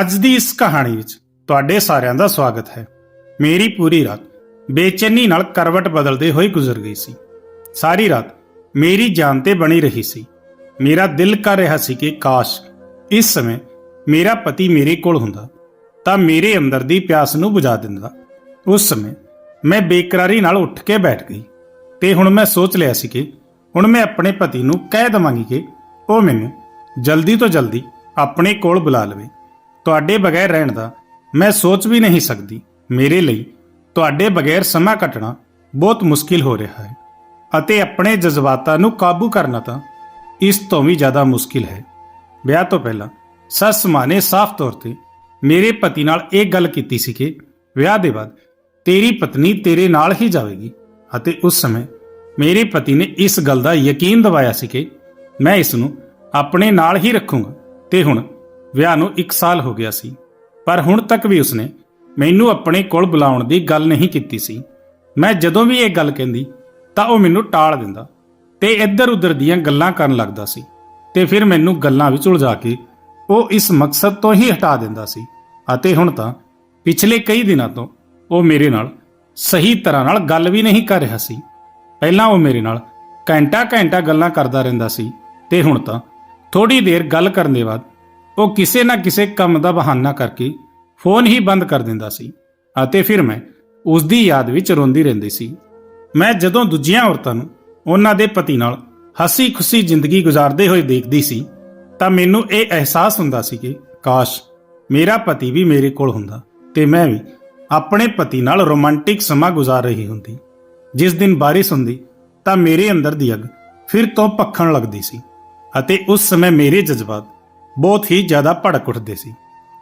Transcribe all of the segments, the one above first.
ਅੱਜ ਦੀ ਇਸ ਕਹਾਣੀ ਵਿੱਚ ਤੁਹਾਡੇ ਸਾਰਿਆਂ ਦਾ ਸਵਾਗਤ ਹੈ। ਮੇਰੀ ਪੂਰੀ ਰਾਤ ਬੇਚੈਨੀ ਨਾਲ ਕਰਵਟ ਬਦਲਦੇ ਹੋਏ ਗੁਜ਼ਰ ਗਈ ਸੀ। ਸਾਰੀ ਰਾਤ ਮੇਰੀ ਜਾਨ ਤੇ ਬਣੀ ਰਹੀ ਸੀ। ਮੇਰਾ ਦਿਲ ਕਰ ਰਿਹਾ ਸੀ ਕਿ ਕਾਸ਼ ਇਸ ਸਮੇਂ ਮੇਰਾ ਪਤੀ ਮੇਰੇ ਕੋਲ ਹੁੰਦਾ ਤਾਂ ਮੇਰੇ ਅੰਦਰ ਦੀ ਪਿਆਸ ਨੂੰ ਬੁਝਾ ਦਿੰਦਾ। ਉਸ ਸਮੇਂ ਮੈਂ ਬੇਕਰਾਰੀ ਨਾਲ ਉੱਠ ਕੇ ਬੈਠ ਗਈ ਤੇ ਹੁਣ ਮੈਂ ਸੋਚ ਲਿਆ ਸੀ ਕਿ ਹੁਣ ਮੈਂ ਆਪਣੇ ਪਤੀ ਨੂੰ ਕਹਿ ਦਵਾਂਗੀ ਕਿ ਉਹ ਮੈਨੂੰ ਜਲਦੀ ਤੋਂ ਜਲਦੀ ਆਪਣੇ ਕੋਲ ਬੁਲਾ ਲਵੇ। ਤੁਹਾਡੇ ਬਗੈਰ ਰਹਿਣ ਦਾ ਮੈਂ ਸੋਚ ਵੀ ਨਹੀਂ ਸਕਦੀ। ਮੇਰੇ ਲਈ ਤੁਹਾਡੇ ਬਗੈਰ ਸਮਾਂ ਕੱਟਣਾ ਬਹੁਤ ਮੁਸ਼ਕਿਲ ਹੋ ਰਿਹਾ ਹੈ ਅਤੇ ਆਪਣੇ ਜਜ਼ਬਾਤਾਂ ਨੂੰ ਕਾਬੂ ਕਰਨਾ ਤਾਂ ਇਸ ਤੋਂ ਵੀ ਜ਼ਿਆਦਾ ਮੁਸ਼ਕਿਲ ਹੈ। ਵਿਆਹ ਤੋਂ ਪਹਿਲਾਂ ਸੱਸ ਮਾਂ ਨੇ ਸਾਫ਼ ਤੌਰ ਤੇ ਮੇਰੇ ਪਤੀ ਨਾਲ ਇਹ ਗੱਲ ਕੀਤੀ ਸੀ ਕਿ ਵਿਆਹ ਦੇ ਬਾਅਦ ਤੇਰੀ ਪਤਨੀ ਤੇਰੇ ਨਾਲ ਹੀ ਜਾਵੇਗੀ ਅਤੇ ਉਸ ਸਮੇਂ ਮੇਰੇ ਪਤੀ ਨੇ ਇਸ ਗੱਲ ਦਾ ਯਕੀਨ ਦਿਵਾਇਆ ਸੀ ਕਿ ਮੈਂ ਇਸ ਨੂੰ ਆਪਣੇ ਨਾਲ ਹੀ ਰੱਖੂੰਗਾ ਤੇ ਹੁਣ ਵਿਆਹ ਨੂੰ 1 ਸਾਲ ਹੋ ਗਿਆ ਸੀ। ਪਰ ਹੁਣ ਤੱਕ ਵੀ ਉਸਨੇ ਮੈਨੂੰ ਆਪਣੇ ਕੋਲ ਬੁਲਾਉਣ ਦੀ ਗੱਲ ਨਹੀਂ ਕੀਤੀ ਸੀ। ਮੈਂ ਜਦੋਂ ਵੀ ਇਹ ਗੱਲ ਕਹਿੰਦੀ, ਤਾਂ ਉਹ ਮੈਨੂੰ ਟਾਲ ਦਿੰਦਾ ਤੇ ਇੱਧਰ ਉੱਧਰ ਦੀਆਂ ਗੱਲਾਂ ਕਰਨ ਲੱਗਦਾ ਸੀ ਤੇ ਫਿਰ ਮੈਨੂੰ ਗੱਲਾਂ ਵਿੱਚ ਉਲਝਾ ਕੇ ਉਹ ਇਸ ਮਕਸਦ ਤੋਂ ਹੀ ਹਟਾ ਦਿੰਦਾ ਸੀ ਅਤੇ ਹੁਣ ਤਾਂ ਪਿਛਲੇ ਕਈ ਦਿਨਾਂ ਤੋਂ ਉਹ ਮੇਰੇ ਨਾਲ ਸਹੀ ਤਰ੍ਹਾਂ ਨਾਲ ਗੱਲ ਵੀ ਨਹੀਂ ਕਰ ਰਿਹਾ ਸੀ। ਪਹਿਲਾਂ ਉਹ ਮੇਰੇ ਨਾਲ ਘੰਟਾ ਘੰਟਾ ਗੱਲਾਂ ਕਰਦਾ ਰਹਿੰਦਾ ਸੀ ਤੇ ਹੁਣ ਤਾਂ ਥੋੜੀ ਦੇਰ ਗੱਲ ਕਰਨ ਦੇ ਬਾਅਦ ਉਹ ਕਿਸੇ ਨਾ ਕਿਸੇ ਕੰਮ ਦਾ ਬਹਾਨਾ ਕਰਕੇ ਫੋਨ ਹੀ ਬੰਦ ਕਰ ਦਿੰਦਾ ਸੀ ਅਤੇ ਫਿਰ ਮੈਂ ਉਸ ਦੀ ਯਾਦ ਵਿੱਚ ਰੋਂਦੀ ਰਹਿੰਦੀ ਸੀ। ਮੈਂ ਜਦੋਂ ਦੂਜੀਆਂ ਔਰਤਾਂ ਨੂੰ ਉਹਨਾਂ ਦੇ ਪਤੀ ਨਾਲ ਹਸੀ ਖੁਸ਼ੀ ਜ਼ਿੰਦਗੀ ਗੁਜ਼ਾਰਦੇ ਹੋਏ ਦੇਖਦੀ ਸੀ, ਤਾਂ ਮੈਨੂੰ ਇਹ ਅਹਿਸਾਸ ਹੁੰਦਾ ਸੀ ਕਿ ਕਾਸ਼ ਮੇਰਾ ਪਤੀ ਵੀ ਮੇਰੇ ਕੋਲ ਹੁੰਦਾ ਤੇ ਮੈਂ ਵੀ ਆਪਣੇ ਪਤੀ ਨਾਲ ਰੋਮਾਂਟਿਕ ਸਮਾਂ ਗੁਜ਼ਾਰ ਰਹੀ ਹੁੰਦੀ। ਜਿਸ ਦਿਨ ਬਾਰਿਸ਼ ਹੁੰਦੀ, ਤਾਂ ਮੇਰੇ ਅੰਦਰ ਦੀ ਅੱਗ ਫਿਰ ਤੋਂ ਭਖਣ ਲੱਗਦੀ ਸੀ ਅਤੇ ਉਸ ਸਮੇਂ ਮੇਰੇ ਜਜ਼ਬਾਤ ਬਹੁਤ ਹੀ ਜ਼ਿਆਦਾ ਭੜਕ ਉੱਠਦੇ ਸੀ।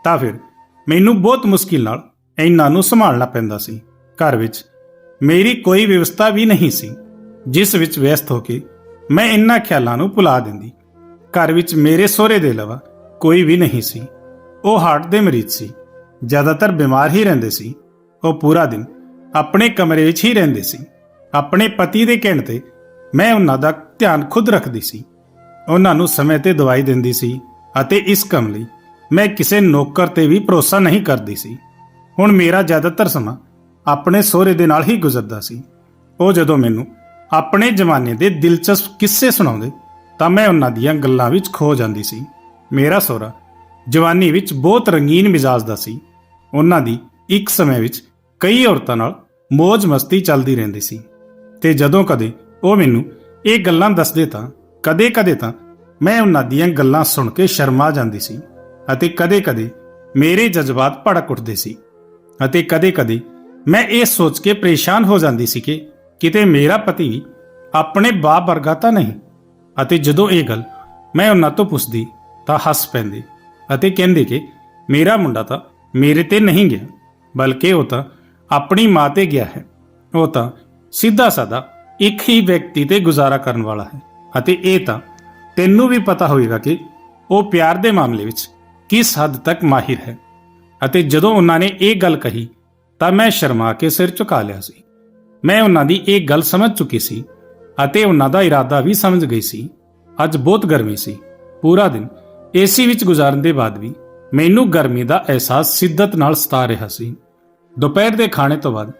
ਤਾਂ ਫਿਰ ਮੈਨੂੰ ਬਹੁਤ ਮੁਸ਼ਕਿਲ ਨਾਲ ਇਹਨਾਂ ਨੂੰ ਸੰਭਾਲਣਾ ਪੈਂਦਾ ਸੀ। ਘਰ ਵਿੱਚ ਮੇਰੀ ਕੋਈ ਵਿਵਸਥਾ ਵੀ ਨਹੀਂ ਸੀ, ਜਿਸ ਵਿੱਚ ਵਿਅਸਤ ਹੋ ਕੇ ਮੈਂ ਇਹਨਾਂ ਖਿਆਲਾਂ ਨੂੰ ਭੁਲਾ ਦਿੰਦੀ। ਘਰ ਵਿੱਚ ਮੇਰੇ ਸਹੁਰੇ ਦੇ ਇਲਾਵਾ ਕੋਈ ਵੀ ਨਹੀਂ ਸੀ। ਉਹ ਹਾਰਟ ਦੇ ਮਰੀਜ਼ ਸੀ। ਜ਼ਿਆਦਾਤਰ ਬਿਮਾਰ ਹੀ ਰਹਿੰਦੇ ਸੀ। ਉਹ ਪੂਰਾ ਦਿਨ ਆਪਣੇ ਕਮਰੇ ਵਿੱਚ ਹੀ ਰਹਿੰਦੇ ਸੀ। ਆਪਣੇ ਪਤੀ ਦੇ ਕਹਿਣ ਤੇ ਮੈਂ ਉਹਨਾਂ ਦਾ ਧਿਆਨ ਖੁਦ ਰੱਖਦੀ ਸੀ। ਉਹਨਾਂ ਨੂੰ ਸਮੇਂ ਤੇ ਦਵਾਈ ਦਿੰਦੀ ਸੀ। ਅਤੇ ਇਸ ਕੰਮ ਲਈ ਮੈਂ ਕਿਸੇ ਨੌਕਰ ਤੇ ਵੀ ਭਰੋਸਾ ਨਹੀਂ ਕਰਦੀ ਸੀ। ਹੁਣ ਮੇਰਾ ਜ਼ਿਆਦਾਤਰ ਸਮਾਂ ਆਪਣੇ ਸਹੁਰੇ ਦੇ ਨਾਲ ਹੀ ਗੁਜ਼ਰਦਾ ਸੀ। ਉਹ ਜਦੋਂ ਮੈਨੂੰ ਆਪਣੇ ਜ਼ਮਾਨੇ ਦੇ ਦਿਲਚਸਪ ਕਿੱਸੇ ਸੁਣਾਉਂਦੇ, ਤਾਂ ਮੈਂ ਉਹਨਾਂ ਦੀਆਂ ਗੱਲਾਂ ਵਿੱਚ ਖੋ ਜਾਂਦੀ ਸੀ। ਮੇਰਾ ਸਹੁਰਾ ਜਵਾਨੀ ਵਿੱਚ ਬਹੁਤ ਰੰਗੀਨ ਮਿਜ਼ਾਜ ਦਾ ਸੀ। ਉਹਨਾਂ ਦੀ ਇੱਕ ਸਮੇਂ ਵਿੱਚ ਕਈ ਔਰਤਾਂ ਨਾਲ ਮौज ਮਸਤੀ ਚੱਲਦੀ ਰਹਿੰਦੀ ਸੀ। ਤੇ ਜਦੋਂ ਕਦੇ ਉਹ ਮੈਨੂੰ ਇਹ ਗੱਲਾਂ ਦੱਸਦੇ ਤਾਂ, ਕਦੇ-ਕਦੇ ਤਾਂ ਮੈਂ ਉਹਨਾਂ ਦੀਆਂ ਗੱਲਾਂ ਸੁਣ ਕੇ ਸ਼ਰਮਾ ਜਾਂਦੀ ਸੀ ਅਤੇ ਕਦੇ-ਕਦੇ ਮੇਰੇ ਜਜ਼ਬਾਤ ਭੜਕ ਉੱਠਦੇ ਸੀ ਅਤੇ ਕਦੇ-ਕਦੇ ਮੈਂ ਇਹ ਸੋਚ ਕੇ ਪਰੇਸ਼ਾਨ ਹੋ ਜਾਂਦੀ ਸੀ ਕਿ ਕਿਤੇ ਮੇਰਾ ਪਤੀ ਆਪਣੇ ਬਾਪ ਵਰਗਾ ਤਾਂ ਨਹੀਂ। ਅਤੇ ਜਦੋਂ ਇਹ ਗੱਲ ਮੈਂ ਉਹਨਾਂ ਤੋਂ ਪੁੱਛਦੀ ਤਾਂ ਹੱਸ ਪੈਂਦੇ ਅਤੇ ਕਹਿੰਦੇ ਕਿ ਮੇਰਾ ਮੁੰਡਾ ਤਾਂ ਮੇਰੇ ਤੇ ਨਹੀਂ ਗਿਆ, ਬਲਕਿ ਉਹ ਤਾਂ ਆਪਣੀ ਮਾਂ ਤੇ ਗਿਆ ਹੈ। ਉਹ ਤਾਂ ਸਿੱਧਾ ਸਾਦਾ ਇੱਕ ਹੀ ਵਿਅਕਤੀ ਤੇ ਗੁਜ਼ਾਰਾ ਕਰਨ ਵਾਲਾ ਹੈ ਅਤੇ ਇਹ ਤਾਂ ਤੈਨੂੰ ਵੀ ਪਤਾ ਹੋਵੇਗਾ ਕਿ ਉਹ ਪਿਆਰ ਦੇ ਮਾਮਲੇ ਵਿੱਚ ਕਿਸ ਹੱਦ ਤੱਕ ਮਾਹਿਰ ਹੈ। ਅਤੇ ਜਦੋਂ ਉਹਨਾਂ ਨੇ ਇਹ ਗੱਲ ਕਹੀ, ਤਾਂ ਮੈਂ ਸ਼ਰਮਾ ਕੇ ਸਿਰ ਝੁਕਾ ਲਿਆ ਸੀ। ਮੈਂ ਉਹਨਾਂ ਦੀ ਇਹ ਗੱਲ ਸਮਝ ਚੁੱਕੀ ਸੀ ਅਤੇ ਉਹਨਾਂ ਦਾ ਇਰਾਦਾ ਵੀ ਸਮਝ ਗਈ ਸੀ। ਅੱਜ ਬਹੁਤ ਗਰਮੀ ਸੀ। ਪੂਰਾ ਦਿਨ ਏਸੀ ਵਿੱਚ ਗੁਜ਼ਾਰਨ ਦੇ ਬਾਅਦ ਵੀ ਮੈਨੂੰ ਗਰਮੀ ਦਾ ਅਹਿਸਾਸ ਸਿੱਧਤ ਨਾਲ ਸਤਾ ਰਿਹਾ ਸੀ। ਦੁਪਹਿਰ ਦੇ ਖਾਣੇ ਤੋਂ ਬਾਅਦ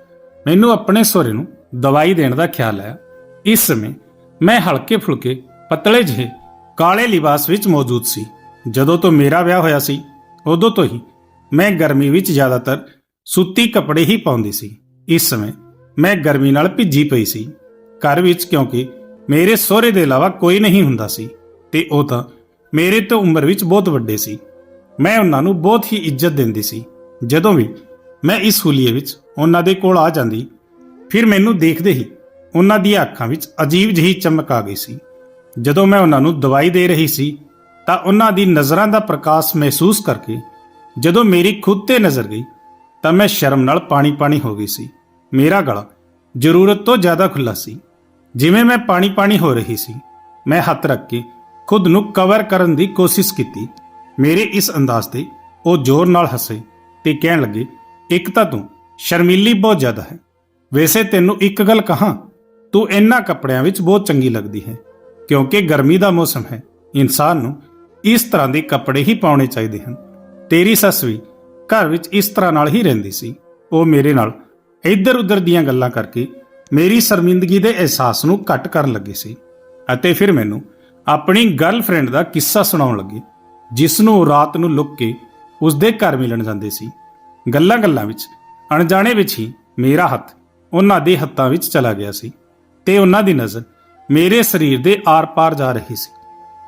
ਮੈਨੂੰ ਆਪਣੇ ਸਹੁਰੇ ਨੂੰ ਦਵਾਈ ਦੇਣ ਦਾ ਖਿਆਲ ਆਇਆ। ਇਸ ਸਮੇਂ ਮੈਂ ਹਲਕੇ ਫੁਲਕੇ ਪਤਲੇ ਜਿਹੇ ਕਾਲੇ ਲਿਬਾਸ ਵਿੱਚ ਮੌਜੂਦ ਸੀ। ਜਦੋਂ ਤੋਂ ਮੇਰਾ ਵਿਆਹ ਹੋਇਆ ਸੀ, ਉਦੋਂ ਤੋਂ ਹੀ ਮੈਂ ਗਰਮੀ ਵਿੱਚ ਜ਼ਿਆਦਾਤਰ ਸੂਤੀ ਕੱਪੜੇ ਹੀ ਪਾਉਂਦੀ ਸੀ। ਇਸ ਸਮੇਂ ਮੈਂ ਗਰਮੀ ਨਾਲ ਭਿੱਜੀ ਪਈ ਸੀ। ਘਰ ਵਿੱਚ ਕਿਉਂਕਿ ਮੇਰੇ ਸਹੁਰੇ ਦੇ ਇਲਾਵਾ ਕੋਈ ਨਹੀਂ ਹੁੰਦਾ ਸੀ ਤੇ ਉਹ ਤਾਂ ਮੇਰੇ ਤੋਂ ਉਮਰ ਵਿੱਚ ਬਹੁਤ ਵੱਡੇ ਸੀ। ਮੈਂ ਉਹਨਾਂ ਨੂੰ ਬਹੁਤ ਹੀ ਇੱਜ਼ਤ ਦਿੰਦੀ ਸੀ। ਜਦੋਂ ਵੀ ਮੈਂ ਇਸ ਹੁਲੀਏ ਵਿੱਚ ਉਹਨਾਂ ਦੇ ਕੋਲ ਆ ਜਾਂਦੀ, ਫਿਰ ਮੈਨੂੰ ਦੇਖਦੇ ਹੀ ਉਹਨਾਂ ਦੀਆਂ ਅੱਖਾਂ ਵਿੱਚ ਅਜੀਬ ਜਿਹੀ ਚਮਕ ਆ ਗਈ ਸੀ। ਜਦੋਂ ਮੈਂ ਉਹਨਾਂ ਨੂੰ ਦਵਾਈ ਦੇ ਰਹੀ ਸੀ, ਤਾਂ ਉਹਨਾਂ ਦੀ ਨਜ਼ਰਾਂ ਦਾ ਪ੍ਰਕਾਸ਼ ਮਹਿਸੂਸ ਕਰਕੇ ਜਦੋਂ ਮੇਰੀ ਖੁਦ ਤੇ ਨਜ਼ਰ ਗਈ, ਤਾਂ ਮੈਂ ਸ਼ਰਮ ਨਾਲ ਪਾਣੀ-ਪਾਣੀ ਹੋ ਗਈ ਸੀ। ਮੇਰਾ ਗਲਾ ਜ਼ਰੂਰਤ ਤੋਂ ਜ਼ਿਆਦਾ ਖੁੱਲਾ ਸੀ। ਜਿਵੇਂ ਮੈਂ ਪਾਣੀ-ਪਾਣੀ ਹੋ ਰਹੀ ਸੀ, ਮੈਂ ਹੱਥ ਰੱਖ ਕੇ ਖੁਦ ਨੂੰ ਕਵਰ ਕਰਨ ਦੀ ਕੋਸ਼ਿਸ਼ ਕੀਤੀ। ਮੇਰੇ ਇਸ ਅੰਦਾਜ਼ ਤੇ ਉਹ ਜ਼ੋਰ ਨਾਲ ਹੱਸੇ ਤੇ ਕਹਿਣ ਲੱਗੇ ਇੱਕ ਤਾਂ ਤੂੰ ਸ਼ਰਮੀਲੀ ਬਹੁਤ ਜ਼ਿਆਦਾ ਹੈ। ਵੈਸੇ ਤੈਨੂੰ ਇੱਕ ਗੱਲ ਕਹਾਂ, ਤੂੰ ਇਹਨਾਂ ਕੱਪੜਿਆਂ ਵਿੱਚ ਬਹੁਤ ਚੰਗੀ ਲੱਗਦੀ ਹੈ। ਕਿਉਂਕਿ ਗਰਮੀ ਦਾ ਮੌਸਮ ਹੈ, ਇਨਸਾਨ ਨੂੰ ਇਸ ਤਰ੍ਹਾਂ ਦੇ ਕੱਪੜੇ ਹੀ ਪਾਉਣੇ ਚਾਹੀਦੇ ਹਨ। ਤੇਰੀ ਸੱਸ ਵੀ ਘਰ ਵਿੱਚ ਇਸ ਤਰ੍ਹਾਂ ਨਾਲ ਹੀ ਰਹਿੰਦੀ ਸੀ। ਉਹ ਮੇਰੇ ਨਾਲ ਇੱਧਰ ਉੱਧਰ ਦੀਆਂ ਗੱਲਾਂ ਕਰਕੇ ਮੇਰੀ ਸ਼ਰਮਿੰਦਗੀ ਦੇ ਅਹਿਸਾਸ ਨੂੰ ਘੱਟ ਕਰਨ ਲੱਗੀ ਸੀ ਅਤੇ ਫਿਰ ਮੈਨੂੰ ਆਪਣੀ ਗਰਲਫ੍ਰੈਂਡ ਦਾ ਕਿੱਸਾ ਸੁਣਾਉਣ ਲੱਗੀ, ਜਿਸ ਨੂੰ ਉਹ ਰਾਤ ਨੂੰ ਲੁੱਕ ਕੇ ਉਸਦੇ ਘਰ ਮਿਲਣ ਜਾਂਦੇ ਸੀ। ਗੱਲਾਂ-ਗੱਲਾਂ ਵਿੱਚ, ਅਣਜਾਣੇ ਵਿੱਚ ਹੀ ਮੇਰਾ ਹੱਥ ਉਹਨਾਂ ਦੇ ਹੱਥਾਂ ਵਿੱਚ ਚਲਾ ਗਿਆ ਸੀ ਤੇ ਉਹਨਾਂ ਦੀ ਨਜ਼ਰ ਮੇਰੇ ਸਰੀਰ ਦੇ ਆਰ-ਪਾਰ ਜਾ ਰਹੀ ਸੀ।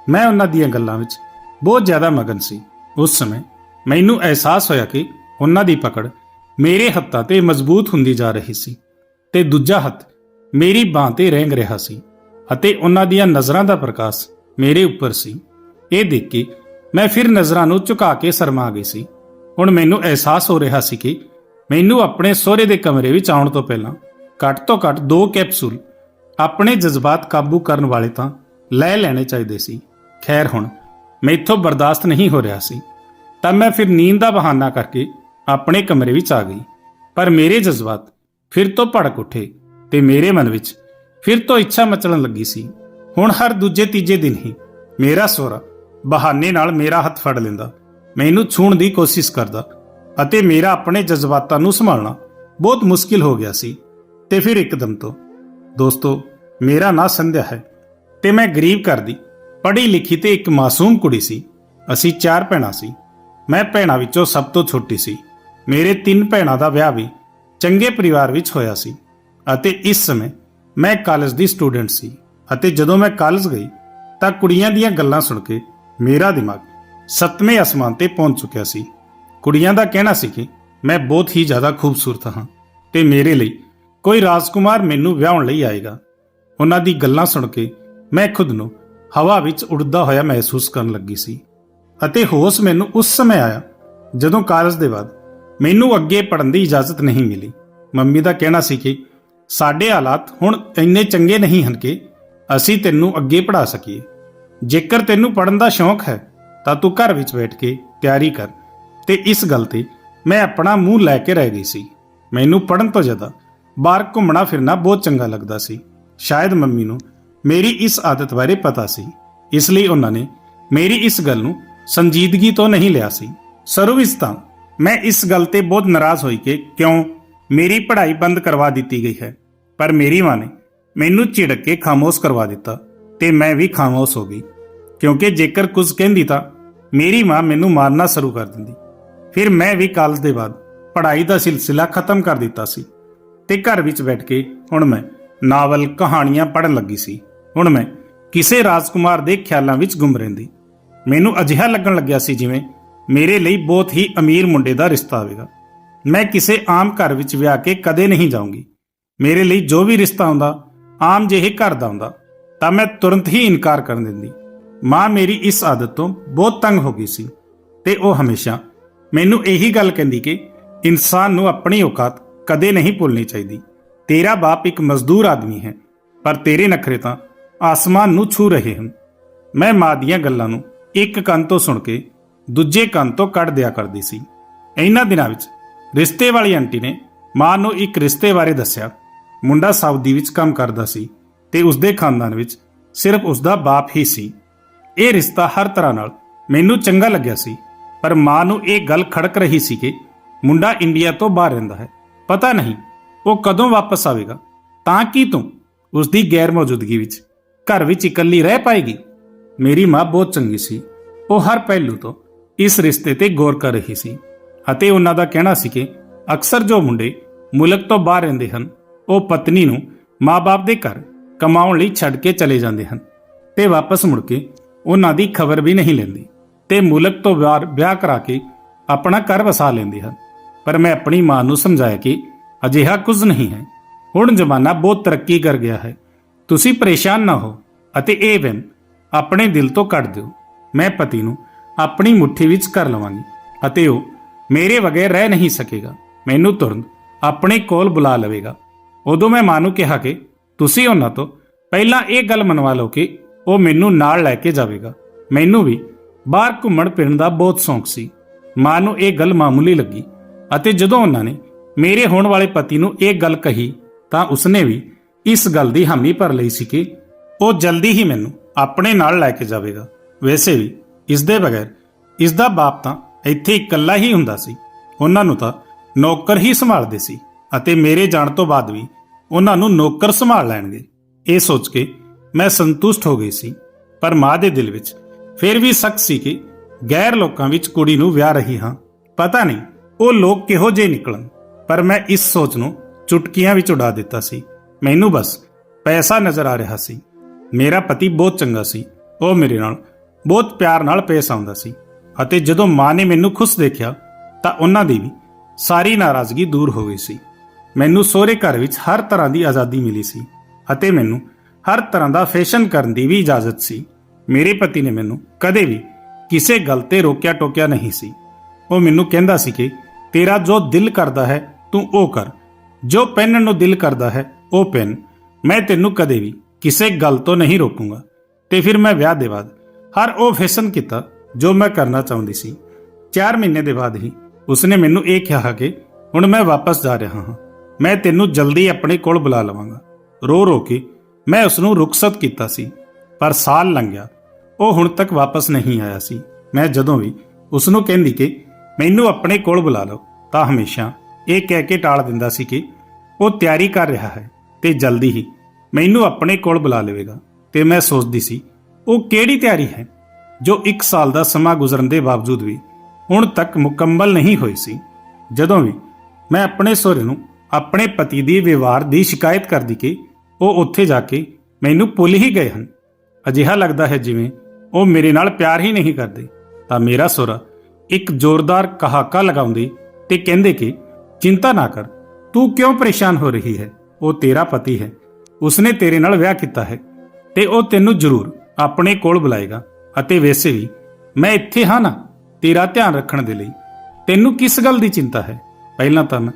ਮੈਂ ਉਹਨਾਂ ਦੀਆਂ ਗੱਲਾਂ ਵਿੱਚ ਬਹੁਤ ਜ਼ਿਆਦਾ ਮਗਨ ਸੀ। ਉਸ ਸਮੇਂ ਮੈਨੂੰ ਅਹਿਸਾਸ ਹੋਇਆ ਕਿ ਉਹਨਾਂ ਦੀ ਪਕੜ ਮੇਰੇ ਹੱਥਾਂ ਤੇ ਮਜ਼ਬੂਤ ਹੁੰਦੀ ਜਾ ਰਹੀ ਸੀ ਤੇ ਦੂਜਾ ਹੱਥ ਮੇਰੀ ਬਾਹ ਤੇ ਰਹਿੰਗ ਰਿਹਾ ਸੀ ਅਤੇ ਉਹਨਾਂ ਦੀਆਂ ਨਜ਼ਰਾਂ ਦਾ ਪ੍ਰਕਾਸ਼ ਮੇਰੇ ਉੱਪਰ ਸੀ। ਇਹ ਦੇਖ ਕੇ ਮੈਂ ਫਿਰ ਨਜ਼ਰਾਂ ਨੂੰ ਝੁਕਾ ਕੇ ਸ਼ਰਮਾ ਗਈ ਸੀ। ਹੁਣ ਮੈਨੂੰ ਅਹਿਸਾਸ ਹੋ ਰਿਹਾ ਸੀ ਕਿ ਮੈਨੂੰ ਆਪਣੇ ਸਹੁਰੇ ਦੇ ਕਮਰੇ ਵਿੱਚ ਆਉਣ ਤੋਂ ਪਹਿਲਾਂ ਘੱਟ ਤੋਂ ਘੱਟ ਦੋ ਕੈਪਸੂਲ ਆਪਣੇ ਜਜ਼ਬਾਤ ਕਾਬੂ ਕਰਨ ਵਾਲੇ ਤਾਂ ਲੈ ਲੈਣੇ ਚਾਹੀਦੇ ਸੀ। ਖੈਰ ਹੁਣ, ਮੈਥੋਂ ਬਰਦਾਸ਼ਤ ਨਹੀਂ ਹੋ ਰਿਹਾ ਸੀ। ਤਾਂ ਮੈਂ ਫਿਰ ਨੀਂਦ ਦਾ ਬਹਾਨਾ ਕਰਕੇ ਆਪਣੇ ਕਮਰੇ ਵਿੱਚ ਆ ਗਈ। ਪਰ ਮੇਰੇ ਜਜ਼ਬਾਤ ਫਿਰ ਤੋਂ ਭੜਕ ਉੱਠੇ ਤੇ ਮੇਰੇ ਮਨ ਵਿੱਚ ਫਿਰ ਤੋਂ ਇੱਛਾ ਮਚਲਣ ਲੱਗੀ ਸੀ। ਹੁਣ ਹਰ ਦੂਜੇ ਤੀਜੇ ਦਿਨ ਹੀ ਮੇਰਾ ਸਹੁਰਾ ਬਹਾਨੇ ਨਾਲ ਮੇਰਾ ਹੱਥ ਫੜ ਲੈਂਦਾ, ਮੈਨੂੰ ਛੂਹਣ ਦੀ ਕੋਸ਼ਿਸ਼ ਕਰਦਾ ਅਤੇ ਮੇਰਾ ਆਪਣੇ ਜਜ਼ਬਾਤਾਂ ਨੂੰ ਸੰਭਾਲਣਾ ਬਹੁਤ ਮੁਸ਼ਕਿਲ ਹੋ ਗਿਆ ਸੀ। ਤੇ ਫਿਰ ਇੱਕਦਮ ਤੋਂ ਦੋਸਤੋ, ਮੇਰਾ ਨਾਂ ਸੰਧਿਆ ਹੈ ਤੇ ਮੈਂ ਗਰੀਬ ਘਰ ਦੀ ਪੜ੍ਹੀ ਲਿਖੀ ਤੇ ਇੱਕ ਮਾਸੂਮ ਕੁੜੀ ਸੀ। ਅਸੀਂ ਚਾਰ ਭੈਣਾਂ ਸੀ। ਮੈਂ ਭੈਣਾਂ ਵਿੱਚੋਂ ਸਭ ਤੋਂ ਛੋਟੀ ਸੀ। ਮੇਰੇ ਤਿੰਨ ਭੈਣਾਂ ਦਾ ਵਿਆਹ ਵੀ ਚੰਗੇ ਪਰਿਵਾਰ ਵਿੱਚ ਹੋਇਆ ਸੀ ਅਤੇ ਇਸ ਸਮੇਂ ਮੈਂ ਕਾਲਜ ਦੀ ਸਟੂਡੈਂਟ ਸੀ ਅਤੇ ਜਦੋਂ ਮੈਂ ਕਾਲਜ ਗਈ ਤਾਂ ਕੁੜੀਆਂ ਦੀਆਂ ਗੱਲਾਂ ਸੁਣ ਕੇ ਮੇਰਾ ਦਿਮਾਗ ਸੱਤਵੇਂ ਅਸਮਾਨ ਤੇ ਪਹੁੰਚ ਚੁੱਕਿਆ ਸੀ। ਕੁੜੀਆਂ ਦਾ ਕਹਿਣਾ ਸੀ ਕਿ ਮੈਂ ਬਹੁਤ ਹੀ ਜ਼ਿਆਦਾ ਖੂਬਸੂਰਤ ਹਾਂ ਤੇ ਮੇਰੇ ਲਈ ਕੋਈ ਰਾਜਕੁਮਾਰ ਮੈਨੂੰ ਵਿਆਹਣ ਲਈ ਆਏਗਾ। ਉਹਨਾਂ ਦੀ ਗੱਲਾਂ ਸੁਣ ਕੇ ਮੈਂ ਖੁਦ ਨੂੰ ਹਵਾ ਵਿੱਚ ਉੱਡਦਾ ਹੋਇਆ ਮਹਿਸੂਸ ਕਰਨ ਲੱਗੀ ਸੀ। ਅਤੇ ਹੋਸ਼ ਮੈਨੂੰ ਉਸ ਸਮੇਂ ਆਇਆ, ਜਦੋਂ ਕਾਲਜ ਦੇ ਬਾਅਦ ਮੈਨੂੰ ਅੱਗੇ ਪੜ੍ਹਨ ਦੀ ਇਜਾਜ਼ਤ ਨਹੀਂ ਮਿਲੀ। ਮੰਮੀ ਦਾ ਕਹਿਣਾ ਸੀ ਕਿ ਸਾਡੇ ਹਾਲਾਤ ਹੁਣ ਇੰਨੇ ਚੰਗੇ ਨਹੀਂ ਹਨ ਕਿ ਅਸੀਂ ਤੈਨੂੰ ਅੱਗੇ ਪੜ੍ਹਾ ਸਕੀਏ। ਜੇਕਰ ਤੈਨੂੰ ਪੜ੍ਹਨ ਦਾ ਸ਼ੌਂਕ ਹੈ, ਤਾਂ ਤੂੰ ਘਰ ਵਿੱਚ ਬੈਠ ਕੇ ਤਿਆਰੀ ਕਰ। ਤੇ ਇਸ ਗੱਲ ਤੇ ਮੈਂ ਆਪਣਾ ਮੂੰਹ ਲੈ ਕੇ ਰਹਿ ਗਈ ਸੀ। ਮੈਨੂੰ ਪੜ੍ਹਨ ਤੋਂ ਜ਼ਿਆਦਾ ਬਾਹਰ ਘੁੰਮਣਾ ਫਿਰਨਾ ਬਹੁਤ ਚੰਗਾ ਲੱਗਦਾ ਸੀ। ਸ਼ਾਇਦ ਮੰਮੀ ਨੂੰ ਮੇਰੀ ਇਸ ਆਦਤ ਬਾਰੇ ਪਤਾ ਸੀ। ਇਸ ਲਈ ਉਹਨਾਂ ਨੇ ਮੇਰੀ ਇਸ ਗੱਲ ਨੂੰ ਸੰਜੀਦਗੀ ਤੋਂ ਨਹੀਂ ਲਿਆ ਸੀ। ਸ਼ੁਰੂ ਵਿੱਚ ਤਾਂ, ਮੈਂ ਇਸ ਗੱਲ ਤੇ ਬਹੁਤ ਨਾਰਾਜ਼ ਹੋਈ ਕਿ ਕਿਉਂ ਮੇਰੀ ਪੜ੍ਹਾਈ ਬੰਦ ਕਰਵਾ ਦਿੱਤੀ ਗਈ ਹੈ, ਪਰ ਮੇਰੀ ਮਾਂ ਨੇ ਮੈਨੂੰ ਝਿੜਕ ਕੇ ਖਾਮੋਸ਼ ਕਰਵਾ ਦਿੱਤਾ ਤੇ ਮੈਂ ਵੀ ਖਾਮੋਸ਼ ਹੋ ਗਈ। ਕਿਉਂਕਿ ਜੇਕਰ ਕੁਝ ਕਹਿੰਦੀ ਤਾਂ ਮੇਰੀ ਮਾਂ ਮੈਨੂੰ ਮਾਰਨਾ ਸ਼ੁਰੂ ਕਰ ਦਿੰਦੀ। ਫਿਰ ਮੈਂ ਵੀ ਕਾਲਜ ਦੇ ਬਾਅਦ ਪੜ੍ਹਾਈ ਦਾ ਸਿਲਸਿਲਾ ਖਤਮ ਕਰ ਦਿੱਤਾ ਸੀ। ਤੇ ਘਰ ਵਿੱਚ ਬੈਠ ਕੇ ਹੁਣ ਮੈਂ ਨਾਵਲ ਕਹਾਣੀਆਂ ਪੜ੍ਹਨ ਲੱਗੀ ਸੀ। ਹੁਣ ਮੈਂ ਕਿਸੇ ਰਾਜਕੁਮਾਰ ਦੇ ਖਿਆਲਾਂ ਵਿੱਚ ਗੁੰਮ ਰਹਿੰਦੀ। ਮੈਨੂੰ ਅਜਿਹਾ ਲੱਗਣ ਲੱਗਿਆ ਸੀ ਜਿਵੇਂ ਮੇਰੇ ਲਈ ਬਹੁਤ ਹੀ ਅਮੀਰ ਮੁੰਡੇ ਦਾ ਰਿਸ਼ਤਾ ਆਵੇਗਾ। ਮੈਂ ਕਿਸੇ ਆਮ ਘਰ ਵਿੱਚ ਵਿਆਹ ਕੇ ਕਦੇ ਨਹੀਂ ਜਾਊਂਗੀ। ਮੇਰੇ ਲਈ ਜੋ ਵੀ ਰਿਸ਼ਤਾ ਆਉਂਦਾ, ਆਮ ਜਿਹੇ ਘਰ ਦਾ ਆਉਂਦਾ, ਤਾਂ ਮੈਂ ਤੁਰੰਤ ਹੀ ਇਨਕਾਰ ਕਰ ਦਿੰਦੀ। ਮਾਂ ਮੇਰੀ ਇਸ ਆਦਤ ਤੋਂ ਬਹੁਤ ਤੰਗ ਹੋ ਗਈ ਸੀ ਤੇ ਉਹ ਹਮੇਸ਼ਾ ਮੈਨੂੰ ਇਹੀ ਗੱਲ ਕਹਿੰਦੀ ਕਿ ਇਨਸਾਨ ਨੂੰ ਆਪਣੀ ਔਕਾਤ ਕਦੇ ਨਹੀਂ ਭੁੱਲਣੀ ਚਾਹੀਦੀ। ਤੇਰਾ ਬਾਪ ਇੱਕ ਮਜ਼ਦੂਰ ਆਦਮੀ ਹੈ, ਪਰ ਤੇਰੇ ਨਖਰੇ ਤਾਂ ਆਸਮਾਨ ਨੂੰ ਛੂ ਰਹੇ ਹਨ। ਮੈਂ ਮਾਂ ਦੀਆਂ ਗੱਲਾਂ ਨੂੰ ਇੱਕ ਕੰਨ ਤੋਂ ਸੁਣ ਕੇ ਦੂਜੇ ਕੰਨ ਤੋਂ ਕੱਢ ਦਿਆ ਕਰਦੀ ਸੀ। ਇਹਨਾਂ ਦਿਨਾਂ ਵਿੱਚ ਰਿਸ਼ਤੇ ਵਾਲੀ ਆਂਟੀ ਨੇ ਮਾਂ ਨੂੰ ਇੱਕ ਰਿਸ਼ਤੇ ਬਾਰੇ ਦੱਸਿਆ। ਮੁੰਡਾ ਸਾਊਦੀ ਵਿੱਚ ਕੰਮ ਕਰਦਾ ਸੀ ਤੇ ਉਸਦੇ ਖਾਨਦਾਨ ਵਿੱਚ ਸਿਰਫ ਉਸਦਾ ਬਾਪ ਹੀ ਸੀ। ਇਹ ਰਿਸ਼ਤਾ ਹਰ ਤਰ੍ਹਾਂ ਨਾਲ ਮੈਨੂੰ ਚੰਗਾ ਲੱਗਿਆ ਸੀ, ਪਰ ਮਾਂ ਨੂੰ ਇਹ ਗੱਲ ਖੜਕ ਰਹੀ ਸੀ ਕਿ ਮੁੰਡਾ ਇੰਡੀਆ ਤੋਂ ਬਾਹਰ ਰਹਿੰਦਾ ਹੈ। ਪਤਾ ਨਹੀਂ ਉਹ ਕਦੋਂ ਵਾਪਸ ਆਵੇਗਾ। ਤਾਂ ਕਿ ਤੂੰ ਉਸਦੀ ਗੈਰ ਮੌਜੂਦਗੀ ਵਿੱਚ ਘਰ ਵਿੱਚ ਇਕੱਲੀ ਰਹਿ ਪਾਏਗੀ? ਮੇਰੀ ਮਾਂ ਬਹੁਤ ਚੰਗੀ ਸੀ। ਉਹ ਹਰ ਪਹਿਲੂ ਤੋਂ ਇਸ ਰਿਸ਼ਤੇ ਤੇ ਗੌਰ ਕਰ ਰਹੀ ਸੀ ਅਤੇ ਉਹਨਾਂ ਦਾ ਕਹਿਣਾ ਸੀ ਕਿ ਅਕਸਰ ਜੋ ਮੁੰਡੇ ਮੁਲਕ ਤੋਂ ਬਾਹਰ ਰਹਿੰਦੇ ਹਨ, ਉਹ ਪਤਨੀ ਨੂੰ ਮਾਪੇ ਦੇ ਘਰ ਕਮਾਉਣ ਲਈ ਛੱਡ ਕੇ ਚਲੇ ਜਾਂਦੇ ਹਨ ਤੇ ਵਾਪਸ ਮੁੜ ਕੇ ਉਹਨਾਂ ਦੀ ਖਬਰ ਵੀ ਨਹੀਂ ਲੈਂਦੀ ਤੇ ਮੁਲਕ ਤੋਂ ਬਾਹਰ ਵਿਆਹ ਕਰਾ ਕੇ ਆਪਣਾ ਘਰ ਵਸਾ ਲੈਂਦੇ ਹਨ। ਪਰ ਮੈਂ ਆਪਣੀ ਮਾਂ ਨੂੰ ਸਮਝਾਇਆ ਕਿ ਅਜਿਹਾ ਕੁਝ ਨਹੀਂ ਹੈ। ਹੁਣ ਜ਼ਮਾਨਾ ਬਹੁਤ ਤਰੱਕੀ ਕਰ ਗਿਆ ਹੈ। ਤੁਸੀਂ ਪਰੇਸ਼ਾਨ ਨਾ ਹੋ ਅਤੇ ਇਹ ਵਹਿਮ ਆਪਣੇ ਦਿਲ ਤੋਂ ਕੱਢ ਦਿਓ। ਮੈਂ ਪਤੀ ਨੂੰ ਆਪਣੀ ਮੁੱਠੀ ਵਿੱਚ ਕਰ ਲਵਾਂਗੀ ਅਤੇ ਉਹ ਮੇਰੇ ਬਗੈਰ ਰਹਿ ਨਹੀਂ ਸਕੇਗਾ। ਮੈਨੂੰ ਤੁਰੰਤ ਆਪਣੇ ਕੋਲ ਬੁਲਾ ਲਵੇਗਾ। ਉਦੋਂ ਮੈਂ ਮਾਂ ਨੂੰ ਕਿਹਾ ਕਿ ਤੁਸੀਂ ਉਹਨਾਂ ਤੋਂ ਪਹਿਲਾਂ ਇਹ ਗੱਲ ਮਨਵਾ ਲਓ ਕਿ ਉਹ ਮੈਨੂੰ ਨਾਲ ਲੈ ਕੇ ਜਾਵੇਗਾ। ਮੈਨੂੰ ਵੀ ਬਾਹਰ ਘੁੰਮਣ ਫਿਰਨ ਦਾ ਬਹੁਤ ਸ਼ੌਂਕ ਸੀ। ਮਾਂ ਨੂੰ ਇਹ ਗੱਲ ਮਾਮੂਲੀ ਲੱਗੀ। ਅਤੇ ਜਦੋਂ ਉਹਨਾਂ ਨੇ ਮੇਰੇ ਹੋਣ ਵਾਲੇ ਪਤੀ ਨੂੰ ਇਹ ਗੱਲ ਕਹੀ, ਤਾਂ ਉਸਨੇ ਵੀ ਇਸ ਗੱਲ ਦੀ ਹਾਮੀ ਭਰ ਲਈ ਸੀ ਕਿ ਉਹ ਜਲਦੀ ਹੀ ਮੈਨੂੰ ਆਪਣੇ ਨਾਲ ਲੈ ਕੇ ਜਾਵੇਗਾ। ਵੈਸੇ ਵੀ ਇਸ ਦੇ ਬਗੈਰ ਇਸ ਦਾ ਬਾਪ ਤਾਂ ਇੱਥੇ ਇਕੱਲਾ ਹੀ ਹੁੰਦਾ ਸੀ। ਉਹਨਾਂ ਨੂੰ ਤਾਂ ਨੌਕਰ ਹੀ ਸੰਭਾਲਦੇ ਸੀ ਅਤੇ ਮੇਰੇ ਜਾਣ ਤੋਂ ਬਾਅਦ ਵੀ ਉਹਨਾਂ ਨੂੰ ਨੌਕਰ ਸੰਭਾਲ ਲੈਣਗੇ। ਇਹ ਸੋਚ ਕੇ ਮੈਂ ਸੰਤੁਸ਼ਟ ਹੋ ਗਈ ਸੀ, ਪਰ ਮਾਂ ਦੇ ਦਿਲ ਵਿੱਚ ਫਿਰ ਵੀ ਸ਼ੱਕ ਸੀ ਕਿ ਗੈਰ ਲੋਕਾਂ ਵਿੱਚ ਕੁੜੀ ਨੂੰ ਵਿਆਹ ਰਹੀ ਹਾਂ। ਪਤਾ ਨਹੀਂ ਉਹ ਲੋਕ ਕਿਹੋ ਜਿਹੇ ਨਿਕਲਣ? ਪਰ ਮੈਂ ਇਸ ਸੋਚ ਨੂੰ ਚੁਟਕੀਆਂ ਵਿੱਚ ਉਡਾ ਦਿੱਤਾ ਸੀ। ਮੈਨੂੰ ਬਸ ਪੈਸਾ ਨਜ਼ਰ ਆ ਰਿਹਾ ਸੀ। ਮੇਰਾ ਪਤੀ ਬਹੁਤ ਚੰਗਾ ਸੀ। ਉਹ ਮੇਰੇ ਨਾਲ ਬਹੁਤ ਪਿਆਰ ਨਾਲ ਪੇਸ਼ ਆਉਂਦਾ ਸੀ। ਅਤੇ ਜਦੋਂ ਮਾਂ ਨੇ ਮੈਨੂੰ ਖੁਸ਼ ਦੇਖਿਆ, ਤਾਂ ਉਹਨਾਂ ਦੀ ਵੀ ਸਾਰੀ ਨਾਰਾਜ਼ਗੀ ਦੂਰ ਹੋ ਗਈ ਸੀ। ਮੈਨੂੰ ਸਹੁਰੇ ਘਰ ਵਿੱਚ ਹਰ ਤਰ੍ਹਾਂ ਦੀ ਆਜ਼ਾਦੀ ਮਿਲੀ ਸੀ ਅਤੇ ਮੈਨੂੰ ਹਰ ਤਰ੍ਹਾਂ ਦਾ ਫੈਸ਼ਨ ਕਰਨ ਦੀ ਵੀ ਇਜਾਜ਼ਤ ਸੀ। ਮੇਰੇ ਪਤੀ ਨੇ ਮੈਨੂੰ ਕਦੇ ਵੀ ਕਿਸੇ ਗੱਲ ਤੇ ਰੋਕਿਆ ਟੋਕਿਆ ਨਹੀਂ ਸੀ। ਉਹ ਮੈਨੂੰ ਕਹਿੰਦਾ ਸੀ ਕਿ ਤੇਰਾ ਜੋ ਦਿਲ ਕਰਦਾ ਹੈ, ਤੂੰ ਉਹ ਕਰ। ਜੋ ਪਹਿਨਣ ਨੂੰ ਦਿਲ ਕਰਦਾ ਹੈ, ਉਹ ਪਹਿਨ ਮੈਂ ਤੈਨੂੰ ਕਦੇ ਵੀ ਕਿਸੇ ਗੱਲ ਤੋਂ ਨਹੀਂ ਰੋਕੂੰਗਾ। ਤੇ ਫਿਰ ਮੈਂ ਵਿਆਹ ਦੇ ਬਾਅਦ ਹਰ ਉਹ ਫੈਸ਼ਨ ਕੀਤਾ ਜੋ ਮੈਂ ਕਰਨਾ ਚਾਹੁੰਦੀ ਸੀ। 4 ਮਹੀਨੇ ਦੇ ਬਾਅਦ ਹੀ ਉਸਨੇ ਮੈਨੂੰ ਇਹ ਕਿਹਾ ਕਿ ਹੁਣ ਮੈਂ ਵਾਪਸ ਜਾ ਰਿਹਾ ਹਾਂ। ਮੈਂ ਤੈਨੂੰ ਜਲਦੀ ਆਪਣੇ ਕੋਲ ਬੁਲਾ ਲਵਾਂਗਾ। ਰੋ ਰੋ ਕੇ ਮੈਂ ਉਸ ਨੂੰ ਰੁਖਸਤ ਕੀਤਾ ਸੀ, ਪਰ ਸਾਲ ਲੰਘ ਗਿਆ। ਉਹ ਹੁਣ ਤੱਕ ਵਾਪਸ ਨਹੀਂ ਆਇਆ ਸੀ। ਮੈਂ ਜਦੋਂ ਵੀ ਉਸ ਨੂੰ ਕਹਿੰਦੀ ਕਿ ਮੈਨੂੰ ਆਪਣੇ ਕੋਲ ਬੁਲਾ ਲਓ। ਤਾਂ ਹਮੇਸ਼ਾ ਇਹ ਕਹਿ ਕੇ ਟਾਲ ਦਿੰਦਾ ਸੀ ਕਿ ਉਹ ਤਿਆਰੀ ਕਰ ਰਿਹਾ ਹੈ ਤੇ ਜਲਦੀ ਹੀ ਮੈਨੂੰ ਆਪਣੇ ਕੋਲ ਬੁਲਾ ਲਵੇਗਾ। ਤੇ ਮੈਂ ਸੋਚਦੀ ਸੀ, ਉਹ ਕਿਹੜੀ ਤਿਆਰੀ ਹੈ ਜੋ 1 ਸਾਲ ਦਾ ਸਮਾਂ ਗੁਜ਼ਰਨ ਦੇ ਬਾਵਜੂਦ ਵੀ ਹੁਣ ਤੱਕ ਮੁਕੰਮਲ ਨਹੀਂ ਹੋਈ ਸੀ। ਜਦੋਂ ਵੀ ਮੈਂ ਆਪਣੇ ਸਹੁਰੇ ਨੂੰ ਆਪਣੇ ਪਤੀ ਦੀ ਵਿਵਹਾਰ ਦੀ ਸ਼ਿਕਾਇਤ ਕਰਦੀ ਕਿ ਉਹ ਉੱਥੇ ਜਾ ਕੇ ਮੈਨੂੰ ਭੁੱਲ ਹੀ ਗਏ ਹਨ, ਅਜਿਹਾ ਲੱਗਦਾ ਹੈ ਜਿਵੇਂ ਉਹ ਮੇਰੇ ਨਾਲ ਪਿਆਰ ਹੀ ਨਹੀਂ ਕਰਦੇ। ਤਾਂ ਮੇਰਾ ਸਹੁਰਾ ਇੱਕ ਜ਼ੋਰਦਾਰ ਕਹਾਕਾ ਲਗਾਉਂਦੇ ਤੇ ਕਹਿੰਦੇ ਕਿ, ਚਿੰਤਾ ਨਾ ਕਰ, ਤੂੰ ਕਿਉਂ ਪਰੇਸ਼ਾਨ ਹੋ ਰਹੀ ਹੈ? ਉਹ ਤੇਰਾ ਪਤੀ ਹੈ। ਉਸਨੇ ਤੇਰੇ ਨਾਲ ਵਿਆਹ ਕੀਤਾ ਹੈ ਤੇ ਉਹ ਤੈਨੂੰ ਜ਼ਰੂਰ ਆਪਣੇ ਕੋਲ ਬੁਲਾਏਗਾ ਅਤੇ ਵੈਸੇ ਵੀ ਮੈਂ ਇੱਥੇ ਹਾਂ ਨਾ, ਤੇਰਾ ਧਿਆਨ ਰੱਖਣ ਦੇ ਲਈ। ਤੈਨੂੰ ਕਿਸ ਗੱਲ ਦੀ ਚਿੰਤਾ ਹੈ? ਪਹਿਲਾਂ ਤਾਂ ਮੈਂ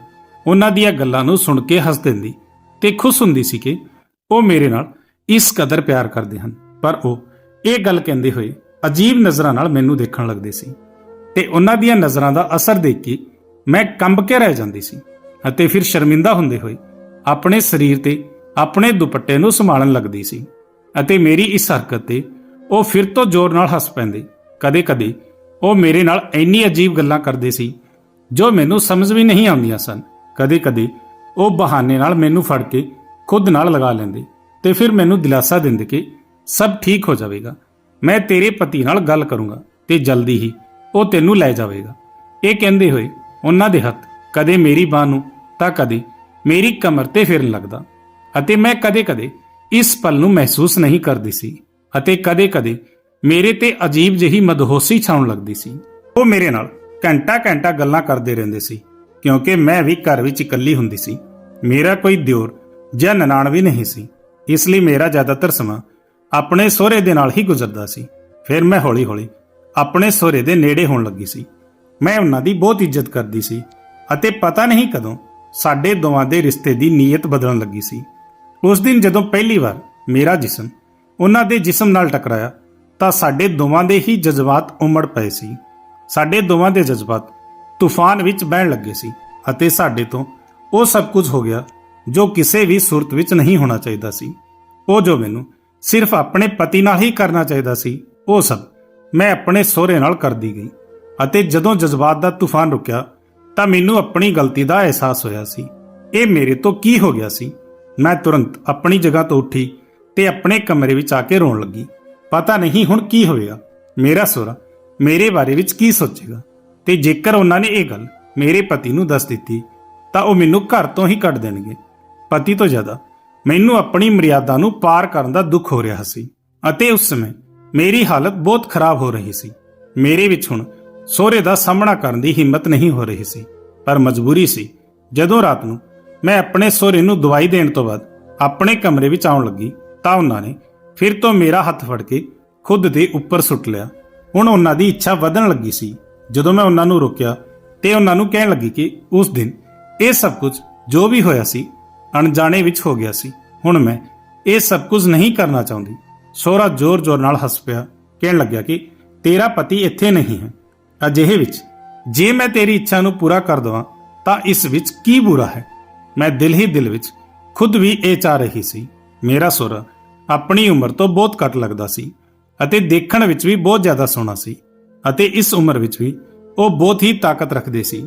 ਉਹਨਾਂ ਦੀਆਂ ਗੱਲਾਂ ਨੂੰ ਸੁਣ ਕੇ ਹੱਸ ਦਿੰਦੀ ਤੇ ਖੁਸ਼ ਹੁੰਦੀ ਸੀ ਕਿ ਉਹ ਮੇਰੇ ਨਾਲ ਇਸ ਕਦਰ ਪਿਆਰ ਕਰਦੇ ਹਨ। ਪਰ ਉਹ ਇਹ ਗੱਲ ਕਹਿੰਦੇ ਹੋਏ ਅਜੀਬ ਨਜ਼ਰਾਂ ਨਾਲ ਮੈਨੂੰ ਦੇਖਣ ਲੱਗਦੇ ਸੀ। ਤੇ ਉਹਨਾਂ ਦੀਆਂ ਨਜ਼ਰਾਂ ਦਾ ਅਸਰ ਦੇਖ ਕੇ ਮੈਂ ਕੰਬ ਕੇ ਰਹਿ ਜਾਂਦੀ ਸੀ ਅਤੇ ਫਿਰ ਸ਼ਰਮਿੰਦਾ ਹੁੰਦੇ ਹੋਏ ਆਪਣੇ ਸਰੀਰ ਤੇ ਆਪਣੇ ਦੁਪੱਟੇ ਨੂੰ ਸੰਭਾਲਣ ਲੱਗਦੀ ਸੀ ਅਤੇ ਮੇਰੀ ਇਸ ਹਰਕਤ ਤੇ ਉਹ ਫਿਰ ਤੋਂ ਜ਼ੋਰ ਨਾਲ ਹੱਸ ਪੈਂਦੇ। ਕਦੇ-ਕਦੇ ਉਹ ਮੇਰੇ ਨਾਲ ਇੰਨੀ ਅਜੀਬ ਗੱਲਾਂ ਕਰਦੇ ਸੀ ਜੋ ਮੈਨੂੰ ਸਮਝ ਵੀ ਨਹੀਂ ਆਉਂਦੀਆਂ ਸਨ। ਕਦੇ-ਕਦੇ ਉਹ ਬਹਾਨੇ ਨਾਲ ਮੈਨੂੰ ਫੜ ਕੇ ਖੁਦ ਨਾਲ ਲਗਾ ਲੈਂਦੇ ਤੇ ਫਿਰ ਮੈਨੂੰ ਦਿਲਾਸਾ ਦਿੰਦੇ ਕਿ ਸਭ ਠੀਕ ਹੋ ਜਾਵੇਗਾ। ਮੈਂ ਤੇਰੇ ਪਤੀ ਨਾਲ ਗੱਲ ਕਰੂੰਗਾ ਤੇ ਜਲਦੀ ਹੀ ਉਹ ਤੈਨੂੰ ਲੈ ਜਾਵੇਗਾ। ਇਹ ਕਹਿੰਦੇ ਹੋਏ ਉਹਨਾਂ ਦੇ ਹੱਥ ਕਦੇ ਮੇਰੀ ਬਾਹ ਨੂੰ ਤਾਂ ਕਦੇ ਮੇਰੀ ਕਮਰ ਤੇ ਫੇਰਨ ਲੱਗਦਾ ਅਤੇ ਮੈਂ ਕਦੇ-ਕਦੇ ਇਸ ਪਲ ਨੂੰ ਮਹਿਸੂਸ ਨਹੀਂ ਕਰਦੀ ਸੀ ਅਤੇ ਕਦੇ-ਕਦੇ ਮੇਰੇ ਤੇ ਅਜੀਬ ਜਿਹੀ ਮਦਹੋਸੀ ਛਾਉਣ ਲੱਗਦੀ ਸੀ। ਉਹ ਮੇਰੇ ਨਾਲ ਘੰਟਾ-ਘੰਟਾ ਗੱਲਾਂ ਕਰਦੇ ਰਹਿੰਦੇ ਸੀ, ਕਿਉਂਕਿ ਮੈਂ ਵੀ ਘਰ ਵਿੱਚ ਇਕੱਲੀ ਹੁੰਦੀ ਸੀ। ਮੇਰਾ ਕੋਈ ਦਿਓਰ ਜਾਂ ਨਨਾਣ ਵੀ ਨਹੀਂ ਸੀ। ਇਸ ਲਈ ਮੇਰਾ ਜ਼ਿਆਦਾਤਰ ਸਮਾਂ ਆਪਣੇ ਸਹੁਰੇ ਦੇ ਨਾਲ ਹੀ ਗੁਜ਼ਰਦਾ ਸੀ। ਫਿਰ ਮੈਂ ਹੌਲੀ-ਹੌਲੀ ਆਪਣੇ ਸਹੁਰੇ ਦੇ ਨੇੜੇ ਹੋਣ ਲੱਗੀ ਸੀ। ਮੈਂ ਉਹਨਾਂ ਦੀ ਬਹੁਤ ਇੱਜ਼ਤ ਕਰਦੀ ਸੀ ਅਤੇ ਪਤਾ ਨਹੀਂ ਕਦੋਂ ਸਾਡੇ ਦੋਵਾਂ ਦੇ ਰਿਸ਼ਤੇ ਦੀ ਨੀਅਤ ਬਦਲਣ ਲੱਗੀ ਸੀ। ਉਸ ਦਿਨ ਜਦੋਂ ਪਹਿਲੀ ਵਾਰ ਮੇਰਾ ਜਿਸਮ ਉਹਨਾਂ ਦੇ ਜਿਸਮ ਨਾਲ ਟਕਰਾਇਆ ਤਾਂ ਸਾਡੇ ਦੋਵਾਂ ਦੇ ਹੀ ਜਜ਼ਬਾਤ ਉਮੜ ਪਏ ਸੀ। ਸਾਡੇ ਦੋਵਾਂ ਦੇ ਜਜ਼ਬਾਤ ਤੂਫਾਨ ਵਿੱਚ ਬਹਿਣ ਲੱਗੇ ਸੀ ਅਤੇ ਸਾਡੇ ਤੋਂ ਉਹ ਸਭ ਕੁਝ ਹੋ ਗਿਆ ਜੋ ਕਿਸੇ ਵੀ ਸੂਰਤ ਵਿੱਚ ਨਹੀਂ ਹੋਣਾ ਚਾਹੀਦਾ ਸੀ। ਉਹ ਜੋ ਮੈਨੂੰ ਸਿਰਫ ਆਪਣੇ ਪਤੀ ਨਾਲ ਹੀ ਕਰਨਾ ਚਾਹੀਦਾ ਸੀ, ਉਹ ਸਭ ਮੈਂ ਆਪਣੇ ਸਹੁਰੇ ਨਾਲ ਕਰਦੀ ਗਈ ਅਤੇ ਜਦੋਂ ਜਜ਼ਬਾਤ ਦਾ ਤੂਫਾਨ ਰੁਕਿਆ ਤਾਂ ਮੈਨੂੰ ਆਪਣੀ ਗਲਤੀ ਦਾ ਅਹਿਸਾਸ ਹੋਇਆ ਸੀ। ਇਹ ਮੇਰੇ ਤੋਂ ਕੀ ਹੋ ਗਿਆ ਸੀ? ਮੈਂ ਤੁਰੰਤ ਆਪਣੀ ਜਗ੍ਹਾ ਤੋਂ ਉੱਠੀ ਤੇ ਆਪਣੇ ਕਮਰੇ ਵਿੱਚ ਆ ਕੇ ਰੋਣ ਲੱਗੀ। ਪਤਾ ਨਹੀਂ ਹੁਣ ਕੀ ਹੋਵੇਗਾ। ਮੇਰਾ ਸਹੁਰਾ ਮੇਰੇ ਬਾਰੇ ਵਿੱਚ ਕੀ ਸੋਚੇਗਾ? ਤੇ ਜੇਕਰ ਉਹਨਾਂ ਨੇ ਇਹ ਗੱਲ ਮੇਰੇ ਪਤੀ ਨੂੰ ਦੱਸ ਦਿੱਤੀ, ਤਾਂ ਉਹ ਮੈਨੂੰ ਘਰ ਤੋਂ ਹੀ ਕੱਢ ਦੇਣਗੇ। ਪਤੀ ਤੋਂ ਜ਼ਿਆਦਾ ਮੈਨੂੰ ਆਪਣੀ ਮਰਿਆਦਾ ਨੂੰ ਪਾਰ ਕਰਨ ਦਾ ਦੁੱਖ ਹੋ ਰਿਹਾ ਸੀ। ਅਤੇ ਉਸ ਸਮੇਂ ਮੇਰੀ ਹਾਲਤ ਬਹੁਤ ਖਰਾਬ ਹੋ ਰਹੀ ਸੀ। ਮੇਰੇ ਵਿੱਚ ਹੁਣ ਸਹੁਰੇ ਦਾ ਸਾਹਮਣਾ ਕਰਨ ਦੀ ਹਿੰਮਤ ਨਹੀਂ ਹੋ ਰਹੀ ਸੀ। ਪਰ ਮਜਬੂਰੀ ਸੀ, ਜਦੋਂ ਰਾਤ ਨੂੰ ਮੈਂ ਆਪਣੇ ਸਹੁਰੇ ਨੂੰ ਦਵਾਈ ਦੇਣ ਤੋਂ ਬਾਅਦ ਆਪਣੇ ਕਮਰੇ ਵਿੱਚ ਆਉਣ ਲੱਗੀ ਤਾਂ ਉਹਨਾਂ ਨੇ ਫਿਰ ਤੋਂ ਮੇਰਾ ਹੱਥ ਫੜ ਕੇ ਖੁਦ ਦੇ ਉੱਪਰ ਸੁੱਟ ਲਿਆ। ਹੁਣ ਉਹਨਾਂ ਦੀ ਇੱਛਾ ਵਧਣ ਲੱਗੀ ਸੀ। ਜਦੋਂ ਮੈਂ ਉਹਨਾਂ ਨੂੰ ਰੋਕਿਆ ਤੇ ਉਹਨਾਂ ਨੂੰ ਕਹਿਣ ਲੱਗੀ ਕਿ ਉਸ ਦਿਨ ਇਹ ਸਭ ਕੁਝ ਜੋ ਵੀ ਹੋਇਆ ਸੀ, ਅਣਜਾਣੇ ਵਿੱਚ ਹੋ ਗਿਆ ਸੀ। ਹੁਣ ਮੈਂ ਇਹ ਸਭ ਕੁਝ ਨਹੀਂ ਕਰਨਾ ਚਾਹੁੰਦੀ। ਸੋਹਰਾ ਜ਼ੋਰ-ਜ਼ੋਰ ਨਾਲ ਹੱਸ ਪਿਆ, ਕਹਿਣ ਲੱਗਿਆ ਕਿ ਤੇਰਾ ਪਤੀ ਇੱਥੇ ਨਹੀਂ ਹੈ। ਅਜਿਹੇ ਵਿੱਚ ਜੇ ਮੈਂ ਤੇਰੀ ਇੱਛਾ ਨੂੰ ਪੂਰਾ ਕਰ ਦਵਾਂ, ਤਾਂ ਇਸ ਵਿੱਚ ਕੀ ਬੁਰਾ ਹੈ? ਮੈਂ ਦਿਲ ਹੀ ਦਿਲ ਵਿੱਚ ਖੁਦ ਵੀ ਇਹ ਚਾਹ ਰਹੀ ਸੀ। ਮੇਰਾ ਸੋਹਰਾ ਆਪਣੀ ਉਮਰ ਤੋਂ ਬਹੁਤ ਘੱਟ ਲੱਗਦਾ ਸੀ ਅਤੇ ਦੇਖਣ ਵਿੱਚ ਵੀ ਬਹੁਤ ਜ਼ਿਆਦਾ ਸੋਹਣਾ ਸੀ ਅਤੇ ਇਸ ਉਮਰ ਵਿੱਚ ਵੀ ਉਹ ਬਹੁਤ ਹੀ ਤਾਕਤ ਰੱਖਦੇ ਸੀ।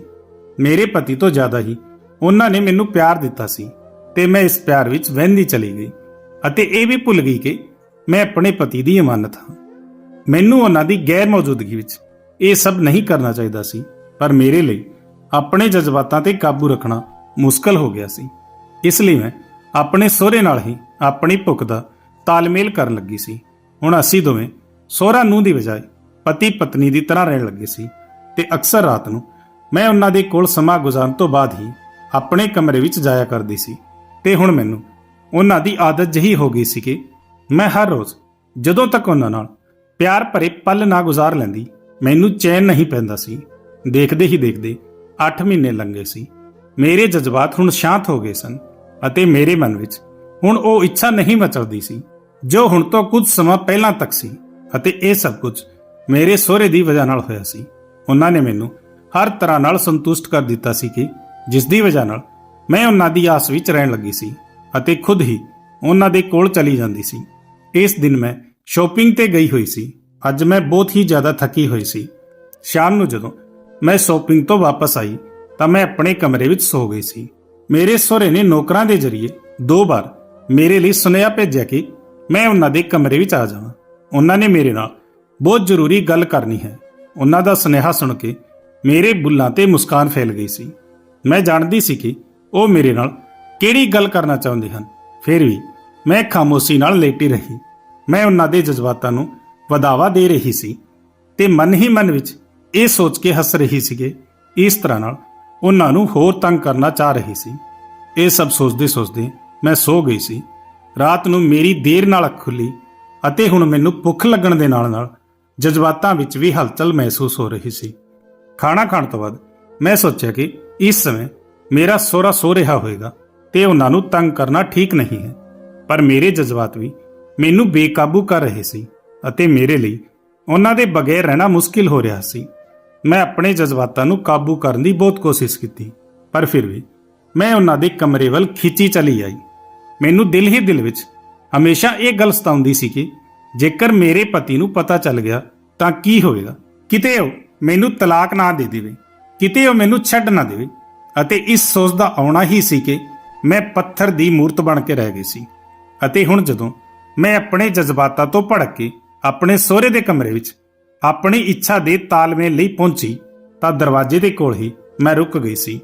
ਮੇਰੇ ਪਤੀ ਤੋਂ ਜ਼ਿਆਦਾ ਹੀ ਉਹਨਾਂ ਨੇ ਮੈਨੂੰ ਪਿਆਰ ਦਿੱਤਾ ਸੀ ਤੇ ਮੈਂ ਇਸ ਪਿਆਰ ਵਿੱਚ ਵਹਿੰਦੀ ਚਲੀ ਗਈ ਅਤੇ ਇਹ ਵੀ ਭੁੱਲ ਗਈ ਕਿ ਮੈਂ ਆਪਣੇ ਪਤੀ ਦੀ ਇਮਾਨਤ ਹਾਂ। ਮੈਨੂੰ ਉਹਨਾਂ ਦੀ ਗੈਰ ਮੌਜੂਦਗੀ ਵਿੱਚ ਇਹ ਸਭ ਨਹੀਂ ਕਰਨਾ ਚਾਹੀਦਾ ਸੀ, ਪਰ ਮੇਰੇ ਲਈ ਆਪਣੇ ਜਜ਼ਬਾਤਾਂ ਤੇ ਕਾਬੂ ਰੱਖਣਾ ਮੁਸ਼ਕਲ ਹੋ ਗਿਆ ਸੀ। ਇਸ ਲਈ ਮੈਂ ਆਪਣੇ ਸਹੁਰੇ ਨਾਲ ਹੀ ਆਪਣੀ ਭੁੱਖ ਦਾ ਤਾਲਮੇਲ ਕਰਨ ਲੱਗੀ ਸੀ। ਹੁਣ ਅਸੀਂ ਦੋਵੇਂ ਸਹੁਰਾ ਨੂੰ ਦੀ ਬਜਾਏ ਪਤੀ ਪਤਨੀ ਦੀ ਤਰ੍ਹਾਂ ਰਹਿਣ ਲੱਗੇ ਸੀ ਤੇ ਅਕਸਰ ਰਾਤ ਨੂੰ ਮੈਂ ਉਹਨਾਂ ਦੇ ਕੋਲ ਸਮਾਂ ਗੁਜ਼ਾਰਨ ਤੋਂ ਬਾਅਦ ਹੀ ਆਪਣੇ ਕਮਰੇ ਵਿੱਚ ਜਾਇਆ ਕਰਦੀ ਸੀ ਤੇ ਹੁਣ ਮੈਨੂੰ ਉਹਨਾਂ ਦੀ ਆਦਤ ਜਹੀ ਹੋ ਗਈ ਸੀ ਕਿ ਮੈਂ ਹਰ ਰੋਜ਼, ਜਦੋਂ ਤੱਕ ਉਹਨਾਂ ਨਾਲ ਪਿਆਰ ਭਰੇ ਪਲ ਨਾ ਗੁਜ਼ਾਰ ਲੈਂਦੀ, ਮੈਨੂੰ ਚੈਨ ਨਹੀਂ ਪੈਂਦਾ ਸੀ। ਦੇਖਦੇ ਹੀ ਦੇਖਦੇ 8 ਮਹੀਨੇ ਲੰਘੇ ਸੀ। ਮੇਰੇ ਜਜ਼ਬਾਤ ਹੁਣ ਸ਼ਾਂਤ ਹੋ ਗਏ ਸਨ ਅਤੇ ਮੇਰੇ ਮਨ ਵਿੱਚ ਹੁਣ ਉਹ ਇੱਛਾ ਨਹੀਂ ਮਚਲਦੀ ਸੀ, ਜੋ ਹੁਣ ਤੋਂ ਕੁਝ ਸਮਾਂ ਪਹਿਲਾਂ ਤੱਕ ਸੀ ਅਤੇ ਇਹ ਸਭ ਕੁਝ ਮੇਰੇ ਸਹੁਰੇ ਦੀ ਵਜ੍ਹਾ ਨਾਲ ਹੋਇਆ ਸੀ। ਉਹਨਾਂ ਨੇ ਮੈਨੂੰ ਹਰ ਤਰ੍ਹਾਂ ਨਾਲ ਸੰਤੁਸ਼ਟ ਕਰ ਦਿੱਤਾ ਸੀ ਕਿ ਜਿਸ ਦੀ ਵਜ੍ਹਾ ਨਾਲ ਮੈਂ ਉਹਨਾਂ ਦੀ ਆਸ ਵਿੱਚ ਰਹਿਣ ਲੱਗੀ ਸੀ ਅਤੇ ਖੁਦ ਹੀ ਉਹਨਾਂ ਦੇ ਕੋਲ ਚਲੀ ਜਾਂਦੀ ਸੀ। ਇਸ ਦਿਨ ਮੈਂ ਸ਼ਾਪਿੰਗ ਤੇ ਗਈ ਹੋਈ ਸੀ। ਅੱਜ ਮੈਂ ਬਹੁਤ ਹੀ ਜ਼ਿਆਦਾ ਥੱਕੀ ਹੋਈ ਸੀ। ਸ਼ਾਮ ਨੂੰ ਜਦੋਂ ਮੈਂ ਸ਼ਾਪਿੰਗ ਤੋਂ ਵਾਪਸ ਆਈ, ਤਾਂ ਮੈਂ ਆਪਣੇ ਕਮਰੇ ਵਿੱਚ ਸੋ ਗਈ ਸੀ। ਮੇਰੇ ਸਹੁਰੇ ਨੇ ਨੌਕਰਾਂ ਦੇ ਜ਼ਰੀਏ ਦੋ ਵਾਰ ਮੇਰੇ ਲਈ ਸੁਨੇਹਾ ਭੇਜਿਆ ਕਿ ਮੈਂ ਉਹਨਾਂ ਦੇ ਕਮਰੇ ਵਿੱਚ ਆ ਜਾਵਾਂ। ਉਹਨਾਂ ਨੇ ਮੇਰੇ ਨਾਲ ਬਹੁਤ ਜ਼ਰੂਰੀ ਗੱਲ ਕਰਨੀ ਹੈ। ਉਹਨਾਂ ਦਾ ਸੁਨੇਹਾ ਸੁਣ ਕੇ ਮੇਰੇ ਬੁੱਲਾਂ ਤੇ ਮੁਸਕਾਨ ਫੈਲ ਗਈ ਸੀ। ਮੈਂ ਜਾਣਦੀ ਸੀ ਕਿ ਉਹ ਮੇਰੇ ਨਾਲ ਕਿਹੜੀ ਗੱਲ ਕਰਨਾ ਚਾਹੁੰਦੇ ਹਨ। ਫਿਰ ਵੀ ਮੈਂ ਖਾਮੋਸ਼ੀ ਨਾਲ ਲੇਟੀ ਰਹੀ। ਮੈਂ ਉਹਨਾਂ ਦੇ ਜਜ਼ਬਾਤਾਂ ਨੂੰ ਵਧਾਵਾ ਦੇ ਰਹੀ ਸੀ ਤੇ ਮਨ ਹੀ ਮਨ ਵਿੱਚ ਇਹ ਸੋਚ ਕੇ ਹੱਸ ਰਹੀ ਸੀ ਕਿ ਇਸ ਤਰ੍ਹਾਂ ਨਾਲ ਉਹਨਾਂ ਨੂੰ ਹੋਰ ਤੰਗ ਕਰਨਾ ਚਾਹ ਰਹੀ ਸੀ। ਇਹ ਸਭ ਸੋਚਦੇ ਸੋਚਦੇ ਮੈਂ ਸੋ ਗਈ ਸੀ। ਰਾਤ ਨੂੰ ਮੇਰੀ ਦੇਰ ਨਾਲ ਅੱਖ ਖੁੱਲੀ ਅਤੇ ਹੁਣ ਮੈਨੂੰ ਭੁੱਖ ਲੱਗਣ ਦੇ ਨਾਲ ਨਾਲ ਜਜ਼ਬਾਤਾਂ ਵਿੱਚ ਵੀ ਹਲਚਲ ਮਹਿਸੂਸ ਹੋ ਰਹੀ ਸੀ। ਖਾਣਾ ਖਾਣ ਤੋਂ ਬਾਅਦ ਮੈਂ ਸੋਚਿਆ ਕਿ ਇਸ ਸਮੇਂ ਮੇਰਾ ਸੋਹਰਾ ਸੋ ਰਿਹਾ ਹੋਵੇਗਾ ਤੇ ਉਹਨਾਂ ਨੂੰ ਤੰਗ ਕਰਨਾ ਠੀਕ ਨਹੀਂ ਹੈ। ਪਰ ਮੇਰੇ ਜਜ਼ਬਾਤ ਵੀ ਮੈਨੂੰ ਬੇਕਾਬੂ ਕਰ ਰਹੇ ਸੀ ਅਤੇ ਮੇਰੇ ਲਈ ਉਹਨਾਂ ਦੇ ਬਗੈਰ ਰਹਿਣਾ ਮੁਸ਼ਕਿਲ ਹੋ ਰਿਹਾ ਸੀ। ਮੈਂ ਆਪਣੇ ਜਜ਼ਬਾਤਾਂ ਨੂੰ ਕਾਬੂ ਕਰਨ ਦੀ ਬਹੁਤ ਕੋਸ਼ਿਸ਼ ਕੀਤੀ, ਪਰ ਫਿਰ ਵੀ ਮੈਂ ਉਹਨਾਂ ਦੇ ਕਮਰੇ ਵੱਲ ਖਿੱਚੀ ਚਲੀ ਆਈ। ਮੈਨੂੰ ਦਿਲ ਹੀ ਦਿਲ ਵਿੱਚ ਹਮੇਸ਼ਾ ਇਹ ਗੱਲ ਸਤਾਉਂਦੀ ਸੀ ਕਿ ਜੇਕਰ ਮੇਰੇ ਪਤੀ ਨੂੰ ਪਤਾ ਚੱਲ ਗਿਆ ਤਾਂ ਕੀ ਹੋਵੇਗਾ? ਕਿਤੇ ਉਹ ਮੈਨੂੰ ਤਲਾਕ ਨਾ ਦੇ ਦੇਵੇ, ਕਿਤੇ ਉਹ ਮੈਨੂੰ ਛੱਡ ਨਾ ਦੇਵੇ ਅਤੇ ਇਸ ਸੋਚ ਦਾ ਆਉਣਾ ਹੀ ਸੀ ਕਿ ਮੈਂ ਪੱਥਰ ਦੀ ਮੂਰਤ ਬਣ ਕੇ ਰਹਿ ਗਈ ਸੀ। ਅਤੇ ਹੁਣ ਜਦੋਂ ਮੈਂ ਆਪਣੇ ਜਜ਼ਬਾਤਾਂ ਤੋਂ ਭੜਕ ਕੇ ਆਪਣੇ ਸਹੁਰੇ ਦੇ ਕਮਰੇ ਵਿੱਚ ਆਪਣੀ ਇੱਛਾ ਦੇ ਤਾਲਮੇਲ ਲਈ ਪਹੁੰਚੀ, ਤਾਂ ਦਰਵਾਜ਼ੇ ਦੇ ਕੋਲ ਹੀ ਮੈਂ ਰੁਕ ਗਈ ਸੀ,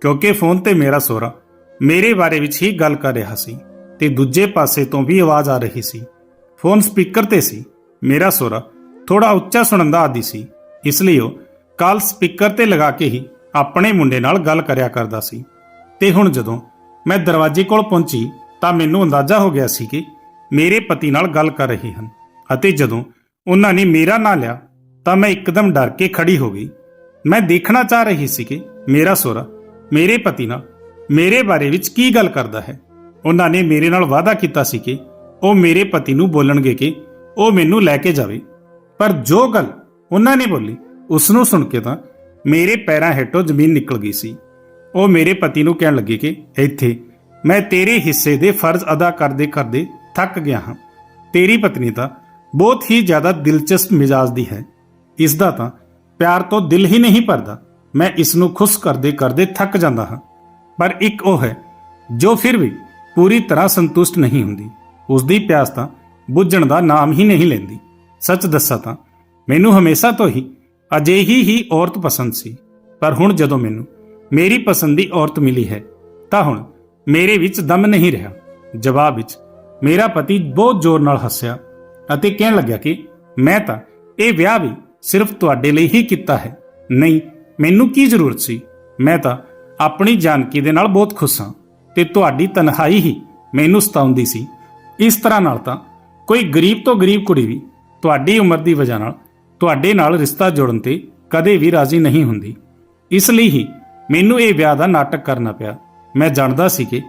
ਕਿਉਂਕਿ ਫੋਨ ਤੇ ਮੇਰਾ ਸਹੁਰਾ ਮੇਰੇ ਬਾਰੇ ਵਿੱਚ ਹੀ ਗੱਲ ਕਰ ਰਿਹਾ ਸੀ ਤੇ ਦੂਜੇ ਪਾਸੇ ਤੋਂ ਵੀ ਆਵਾਜ਼ ਆ ਰਹੀ ਸੀ। ਫੋਨ ਸਪੀਕਰ ਤੇ ਸੀ, ਮੇਰਾ ਸਹੁਰਾ ਥੋੜਾ ਉੱਚਾ ਸੁਣਨ ਦਾ ਆਦੀ ਸੀ, ਇਸ ਲਈ ਉਹ ਕਾਲ ਸਪੀਕਰ ਤੇ ਲਗਾ ਕੇ ਹੀ ਆਪਣੇ ਮੁੰਡੇ ਨਾਲ ਗੱਲ ਕਰਿਆ ਕਰਦਾ ਸੀ। ਤੇ ਹੁਣ ਜਦੋਂ ਮੈਂ ਦਰਵਾਜ਼ੇ ਕੋਲ ਪਹੁੰਚੀ ਤਾਂ ਮੈਨੂੰ ਅੰਦਾਜ਼ਾ ਹੋ ਗਿਆ ਸੀ ਕਿ ਮੇਰੇ ਪਤੀ ਨਾਲ ਗੱਲ ਕਰ ਰਹੇ ਹਨ ਅਤੇ ਜਦੋਂ ਉਹਨਾਂ ਨੇ ਮੇਰਾ ਨਾਂ ਲਿਆ ਤਾਂ ਮੈਂ ਇੱਕਦਮ ਡਰ ਕੇ ਖੜੀ ਹੋ ਗਈ। ਮੈਂ ਦੇਖਣਾ ਚਾਹ ਰਹੀ ਸੀ ਕਿ ਮੇਰਾ ਸਹੁਰਾ ਮੇਰੇ ਪਤੀ ਨਾਲ ਮੇਰੇ ਬਾਰੇ ਵਿੱਚ ਕੀ ਗੱਲ ਕਰਦਾ ਹੈ। ਉਹਨਾਂ ਨੇ ਮੇਰੇ ਨਾਲ ਵਾਅਦਾ ਕੀਤਾ ਸੀ ਕਿ ਉਹ ਮੇਰੇ ਪਤੀ ਨੂੰ ਬੋਲਣਗੇ ਕਿ ਉਹ ਮੈਨੂੰ ਲੈ ਕੇ ਜਾਵੇ। ਪਰ ਜੋ ਗੱਲ ਉਹਨਾਂ ਨੇ ਬੋਲੀ, ਉਸ ਨੂੰ ਸੁਣ ਕੇ ਤਾਂ ਮੇਰੇ ਪੈਰਾਂ ਹੇਠੋਂ ਜ਼ਮੀਨ ਨਿਕਲ ਗਈ ਸੀ। ਉਹ ਮੇਰੇ ਪਤੀ ਨੂੰ ਕਹਿਣ ਲੱਗੇ ਕਿ ਇੱਥੇ ਮੈਂ ਤੇਰੇ ਹਿੱਸੇ ਦੇ ਫਰਜ਼ ਅਦਾ ਕਰਦੇ ਕਰਦੇ ਥੱਕ ਗਿਆ ਹਾਂ। ਤੇਰੀ ਪਤਨੀ ਤਾਂ ਬਹੁਤ ਹੀ ਜ਼ਿਆਦਾ ਦਿਲਚਸਪ ਮਿਜਾਜ ਦੀ ਹੈ। ਇਸ ਦਾ ਤਾਂ ਪਿਆਰ ਤੋਂ ਦਿਲ ਹੀ ਨਹੀਂ ਭਰਦਾ। ਮੈਂ ਇਸ ਨੂੰ ਖੁਸ਼ ਕਰਦੇ ਕਰਦੇ ਥੱਕ ਜਾਂਦਾ ਹਾਂ। ਪਰ ਇੱਕ ਉਹ ਹੈ ਜੋ ਫਿਰ ਵੀ ਪੂਰੀ ਤਰ੍ਹਾਂ ਸੰਤੁਸ਼ਟ ਨਹੀਂ ਹੁੰਦੀ। ਉਸ ਦੀ ਪਿਆਸ ਤਾਂ ਬੁੱਝਣ ਦਾ ਨਾਮ ਹੀ ਨਹੀਂ ਲੈਂਦੀ। ਸੱਚ ਦੱਸਾਂ ਤਾਂ ਮੈਨੂੰ ਹਮੇਸ਼ਾ ਤੋਂ ਹੀ ਅਜਿਹੀ ਹੀ ਔਰਤ ਪਸੰਦ ਸੀ। ਪਰ ਹੁਣ ਜਦੋਂ ਮੈਨੂੰ ਮੇਰੀ ਪਸੰਦ ਦੀ ਔਰਤ ਮਿਲੀ ਹੈ, ਤਾਂ ਹੁਣ ਮੇਰੇ ਵਿੱਚ ਦਮ ਨਹੀਂ ਰਿਹਾ। ਜਵਾਬ ਵਿੱਚ ਮੇਰਾ ਪਤੀ ਬਹੁਤ ਜ਼ੋਰ ਨਾਲ ਹੱਸਿਆ ਅਤੇ ਕਹਿਣ ਲੱਗਿਆ ਕਿ ਮੈਂ ਤਾਂ ਇਹ ਵਿਆਹ ਵੀ ਸਿਰਫ ਤੁਹਾਡੇ ਲਈ ਹੀ ਕੀਤਾ ਹੈ। ਨਹੀਂ, ਮੈਨੂੰ ਕੀ ਜ਼ਰੂਰਤ ਸੀ? ਮੈਂ ਤਾਂ ਆਪਣੀ ਜਾਨਕੀ ਦੇ ਨਾਲ ਬਹੁਤ ਖੁਸ਼ ਹਾਂ ਤੇ ਤੁਹਾਡੀ ਤਨਹਾਈ ਹੀ ਮੈਨੂੰ ਸਤਾਉਂਦੀ ਸੀ। ਇਸ ਤਰ੍ਹਾਂ ਨਾਲ ਤਾਂ ਕੋਈ ਗਰੀਬ ਤੋਂ ਗਰੀਬ ਕੁੜੀ ਵੀ ਤੁਹਾਡੀ ਉਮਰ ਦੀ ਵਜ੍ਹਾ ਨਾਲ ਤੁਹਾਡੇ ਨਾਲ ਰਿਸ਼ਤਾ ਜੋੜਨ ਤੇ ਕਦੇ ਵੀ ਰਾਜ਼ੀ ਨਹੀਂ ਹੁੰਦੀ। ਇਸ ਲਈ ਹੀ ਮੈਨੂੰ ਇਹ ਵਿਆਹ ਦਾ ਨਾਟਕ ਕਰਨਾ ਪਿਆ। ਮੈਂ ਜਾਣਦਾ ਸੀ ਕਿ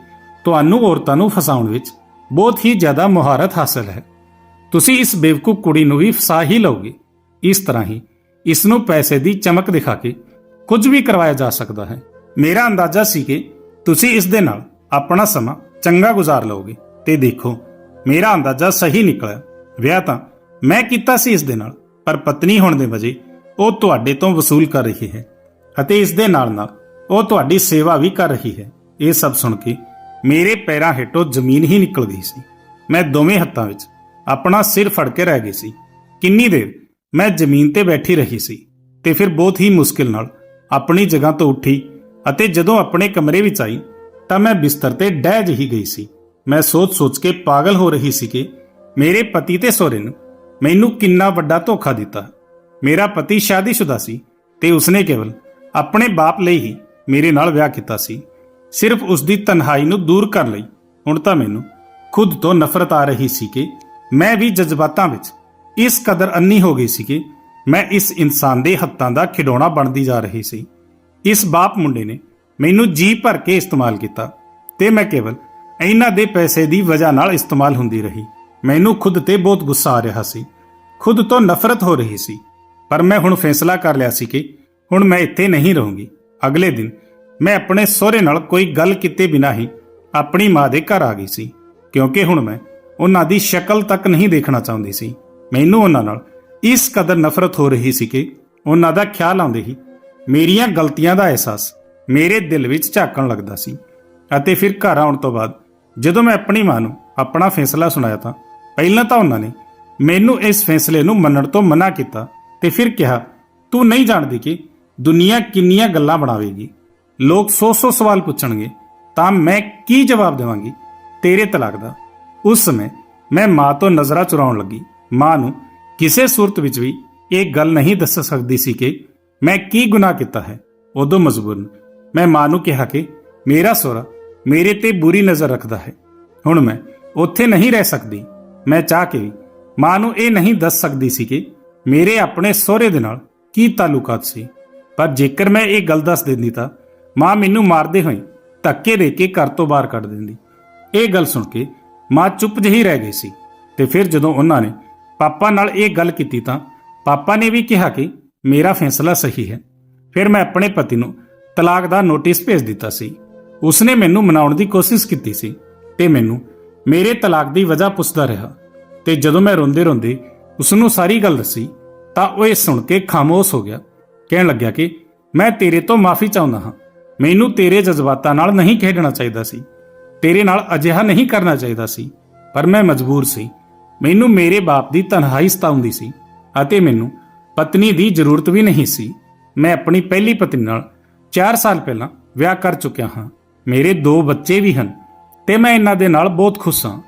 ਤੁਹਾਨੂੰ ਔਰਤਾਂ ਨੂੰ ਫਸਾਉਣ ਵਿੱਚ ਬਹੁਤ ਹੀ ਜ਼ਿਆਦਾ ਮੁਹਾਰਤ ਹਾਸਲ ਹੈ। ਤੁਸੀਂ ਇਸ ਬੇਵਕੂਫ ਕੁੜੀ ਨੂੰ ਵੀ ਫਸਾ ਹੀ ਲਓਗੇ। ਇਸ ਤਰ੍ਹਾਂ ਹੀ ਇਸ ਨੂੰ ਪੈਸੇ ਦੀ ਚਮਕ ਦਿਖਾ ਕੇ ਕੁਝ ਵੀ ਕਰਵਾਇਆ ਜਾ ਸਕਦਾ ਹੈ। ਮੇਰਾ ਅੰਦਾਜ਼ਾ ਸੀ ਕਿ ਤੁਸੀਂ ਇਸ ਦੇ ਨਾਲ ਆਪਣਾ ਸਮਾਂ ਚੰਗਾ ਗੁਜ਼ਾਰ ਲਓਗੇ। ਤੇ ਦੇਖੋ, ਮੇਰਾ ਅੰਦਾਜ਼ਾ ਸਹੀ ਨਿਕਲਿਆ। ਵਿਆਹ ਤਾਂ ਮੈਂ ਕੀਤਾ ਸੀ ਇਸ ਦੇ ਨਾਲ, ਪਰ ਪਤਨੀ ਹੋਣ ਦੇ ਵਜੇ ਉਹ ਤੁਹਾਡੇ ਤੋਂ ਵਸੂਲ ਕਰ ਰਹੀ ਹੈ ਅਤੇ ਇਸ ਦੇ ਨਾਲ ਨਾਲ ਉਹ ਤੁਹਾਡੀ ਸੇਵਾ ਵੀ ਕਰ ਰਹੀ ਹੈ। ਇਹ ਸਭ ਸੁਣ ਕੇ ਮੇਰੇ ਪੈਰਾਂ ਹੇਠੋਂ ਜ਼ਮੀਨ ਹੀ ਨਿਕਲ ਗਈ ਸੀ। ਮੈਂ ਦੋਵੇਂ ਹੱਥਾਂ ਵਿੱਚ ਆਪਣਾ ਸਿਰ ਫੜ ਕੇ ਰਹਿ ਗਈ ਸੀ। ਕਿੰਨੀ ਦੇਰ ਮੈਂ ਜ਼ਮੀਨ ਤੇ ਬੈਠੀ ਰਹੀ ਸੀ ਤੇ ਫਿਰ ਬਹੁਤ ਹੀ ਮੁਸ਼ਕਿਲ ਨਾਲ ਆਪਣੀ ਜਗ੍ਹਾ ਤੋਂ ਉੱਠੀ ਅਤੇ ਜਦੋਂ ਆਪਣੇ ਕਮਰੇ ਵਿੱਚ ਆਈ ਤਾਂ ਮੈਂ ਬਿਸਤਰ ਤੇ ਡਹਿ ਜਿਹੀ ਗਈ ਸੀ। ਮੈਂ ਸੋਚ-ਸੋਚ ਕੇ ਪਾਗਲ ਹੋ ਰਹੀ ਸੀ ਕਿ ਮੇਰੇ ਪਤੀ ਤੇ ਸਹੁਰੇ ਨੂੰ ਮੈਨੂੰ ਕਿੰਨਾ ਵੱਡਾ ਧੋਖਾ ਦਿੱਤਾ। ਮੇਰਾ ਪਤੀ ਸ਼ਾਦੀशुदा ਸੀ ਤੇ ਉਸਨੇ ਕੇਵਲ ਆਪਣੇ ਬਾਪ ਲਈ ਹੀ ਮੇਰੇ ਨਾਲ ਵਿਆਹ ਕੀਤਾ ਸੀ। ਸਿਰਫ ਉਸ ਦੀ ਤਨਹਾਈ ਨੂੰ ਦੂਰ ਕਰਨ ਲਈ। ਹੁਣ ਤਾਂ ਮੈਨੂੰ ਖੁਦ ਤੋਂ ਨਫ਼ਰਤ ਆ ਰਹੀ ਸੀ ਕਿ ਮੈਂ ਵੀ ਜਜ਼ਬਾਤਾਂ ਵਿੱਚ ਇਸ ਕਦਰ ਅੰਨੀ ਹੋ ਗਈ ਸੀ ਕਿ ਮੈਂ ਇਸ ਇਨਸਾਨ ਦੇ ਹੱਥਾਂ ਦਾ ਖਿਡੌਣਾ ਬਣਦੀ ਜਾ ਰਹੀ ਸੀ। ਇਸ ਬਾਪ ਮੁੰਡੇ ਨੇ ਮੈਨੂੰ ਜੀ ਭਰ ਕੇ ਇਸਤੇਮਾਲ ਕੀਤਾ ਤੇ ਮੈਂ ਕੇਵਲ ਇਹਨਾਂ ਦੇ ਪੈਸੇ ਦੀ ਵਜ੍ਹਾ ਨਾਲ ਇਸਤੇਮਾਲ ਹੁੰਦੀ ਰਹੀ। ਮੈਨੂੰ ਖੁਦ ਤੇ ਬਹੁਤ ਗੁੱਸਾ ਆ ਰਿਹਾ ਸੀ। ਖੁਦ ਤੋਂ ਨਫ਼ਰਤ ਹੋ ਰਹੀ ਸੀ। ਪਰ ਮੈਂ ਹੁਣ ਫੈਸਲਾ ਕਰ ਲਿਆ ਸੀ ਕਿ ਹੁਣ ਮੈਂ ਇੱਥੇ ਨਹੀਂ ਰਹੂੰਗੀ। ਅਗਲੇ ਦਿਨ ਮੈਂ ਆਪਣੇ ਸਹੁਰੇ ਨਾਲ ਕੋਈ ਗੱਲ ਕੀਤੇ ਬਿਨਾਂ ਹੀ ਆਪਣੀ ਮਾਂ ਦੇ ਘਰ ਆ ਗਈ ਸੀ, ਕਿਉਂਕਿ ਹੁਣ ਮੈਂ ਉਹਨਾਂ ਦੀ ਸ਼ਕਲ ਤੱਕ ਨਹੀਂ ਦੇਖਣਾ ਚਾਹੁੰਦੀ ਸੀ। ਮੈਨੂੰ ਉਹਨਾਂ ਨਾਲ ਇਸ ਕਦਰ ਨਫ਼ਰਤ ਹੋ ਰਹੀ ਸੀ ਕਿ ਉਹਨਾਂ ਦਾ ਖਿਆਲ ਆਉਂਦੇ ਹੀ ਮੇਰੀਆਂ ਗਲਤੀਆਂ ਦਾ ਅਹਿਸਾਸ ਮੇਰੇ ਦਿਲ ਵਿੱਚ ਝਾਕਣ ਲੱਗਦਾ ਸੀ ਅਤੇ ਫਿਰ ਘਰ ਆਉਣ ਤੋਂ ਬਾਅਦ ਜਦੋਂ ਮੈਂ ਆਪਣੀ ਮਾਂ ਨੂੰ ਆਪਣਾ ਫੈਸਲਾ ਸੁਣਾਇਆ ਤਾਂ ਪਹਿਲਾਂ ਤਾਂ ਉਹਨਾਂ ਨੇ ਮੈਨੂੰ ਇਸ ਫੈਸਲੇ ਨੂੰ ਮੰਨਣ ਤੋਂ ਮਨਾ ਕੀਤਾ ਤੇ ਫਿਰ ਕਿਹਾ, ਤੂੰ ਨਹੀਂ ਜਾਣਦੀ ਕਿ ਦੁਨੀਆ ਕਿੰਨੀਆਂ ਗੱਲਾਂ ਬਣਾਵੇਗੀ? ਲੋਕ ਸੌ ਸੌ ਸਵਾਲ ਪੁੱਛਣਗੇ, ਤਾਂ ਮੈਂ ਕੀ ਜਵਾਬ ਦੇਵਾਂਗੀ? ਤੇਰੇ ਤਲਾਕ ਦਾ। ਉਸ ਸਮੇਂ ਮੈਂ ਮਾਂ ਤੋਂ ਨਜ਼ਰਾਂ ਚੁਰਾਉਣ ਲੱਗੀ। ਮਾਂ ਨੂੰ ਕਿਸੇ ਸੂਰਤ ਵਿੱਚ ਵੀ ਇਹ ਗੱਲ ਨਹੀਂ ਦੱਸ ਸਕਦੀ ਸੀ ਕਿ ਮੈਂ ਕੀ ਗੁਨਾਹ ਕੀਤਾ ਹੈ। ਉਦੋਂ ਮਜਬੂਰਨ ਮੈਂ ਮਾਂ ਨੂੰ ਕਿਹਾ ਕਿ ਮੇਰਾ ਸਹੁਰਾ ਮੇਰੇ ਤੇ ਬੁਰੀ ਨਜ਼ਰ ਰੱਖਦਾ ਹੈ। ਹੁਣ ਮੈਂ ਉੱਥੇ ਨਹੀਂ ਰਹਿ ਸਕਦੀ। ਮੈਂ ਚਾਹ ਕੇ ਵੀ ਮਾਂ ਨੂੰ ਇਹ ਨਹੀਂ ਦੱਸ ਸਕਦੀ ਸੀ ਕਿ ਮੇਰੇ ਆਪਣੇ ਸਹੁਰੇ ਦੇ ਨਾਲ ਕੀ ਤਾਲੁਕਾਤ ਸੀ। ਪਰ ਜੇਕਰ ਮੈਂ ਇਹ ਗੱਲ ਦੱਸ ਦਿੰਦੀ ਤਾਂ ਮਾਂ ਮੈਨੂੰ ਮਾਰਦੇ ਹੋਏ ਧੱਕੇ ਦੇ ਕੇ ਘਰ ਤੋਂ ਬਾਹਰ ਕੱਢ ਦਿੰਦੀ। ਇਹ ਗੱਲ ਸੁਣ ਕੇ ਮਾਂ ਚੁੱਪ ਜਿਹੀ ਰਹਿ ਗਈ ਸੀ ਤੇ ਫਿਰ ਜਦੋਂ ਉਹਨਾਂ ਨੇ ਪਾਪਾ ਨਾਲ ਇਹ ਗੱਲ ਕੀਤੀ ਤਾਂ ਪਾਪਾ ਨੇ ਵੀ ਕਿਹਾ ਕਿ ਮੇਰਾ ਫੈਸਲਾ ਸਹੀ ਹੈ। ਫਿਰ ਮੈਂ ਆਪਣੇ ਪਤੀ ਨੂੰ ਤਲਾਕ ਦਾ ਨੋਟਿਸ ਭੇਜ ਦਿੱਤਾ ਸੀ। ਉਸਨੇ ਮੈਨੂੰ ਮਨਾਉਣ ਦੀ ਕੋਸ਼ਿਸ਼ ਕੀਤੀ ਸੀ ਤੇ ਮੈਨੂੰ ਮੇਰੇ ਤਲਾਕ ਦੀ ਵਜ੍ਹਾ ਪੁੱਛਦਾ ਰਿਹਾ ਤੇ ਜਦੋਂ ਮੈਂ ਰੋਂਦੇ-ਰੋਂਦੇ ਉਸ ਨੂੰ ਸਾਰੀ ਗੱਲ ਦੱਸੀ ਤਾਂ ਉਹ ਇਹ ਸੁਣ ਕੇ ਖਾਮੋਸ਼ ਹੋ ਗਿਆ। ਕਹਿਣ ਲੱਗਿਆ ਕਿ ਮੈਂ ਤੇਰੇ ਤੋਂ ਮਾਫੀ ਚਾਹੁੰਦਾ ਹਾਂ। ਮੈਨੂੰ ਤੇਰੇ ਜਜ਼ਬਾਤਾਂ ਨਾਲ ਨਹੀਂ ਖੇਡਣਾ ਚਾਹੀਦਾ ਸੀ। ਤੇਰੇ ਨਾਲ ਅਜਿਹਾ ਨਹੀਂ ਕਰਨਾ ਚਾਹੀਦਾ ਸੀ, ਪਰ ਮੈਂ ਮਜਬੂਰ ਸੀ। ਮੈਨੂੰ ਮੇਰੇ ਬਾਪ ਦੀ ਤਨਹਾਈ ਸਤਾਉਂਦੀ ਸੀ ਅਤੇ ਮੈਨੂੰ ਪਤਨੀ ਦੀ ਜ਼ਰੂਰਤ ਵੀ ਨਹੀਂ ਸੀ। ਮੈਂ ਆਪਣੀ ਪਹਿਲੀ ਪਤਨੀ ਨਾਲ 4 ਸਾਲ ਪਹਿਲਾਂ ਵਿਆਹ ਕਰ ਚੁੱਕਿਆ ਹਾਂ। ਮੇਰੇ ਦੋ ਬੱਚੇ ਵੀ ਹਨ ਤੇ ਮੈਂ ਇਹਨਾਂ ਦੇ ਨਾਲ ਬਹੁਤ ਖੁਸ਼ ਹਾਂ।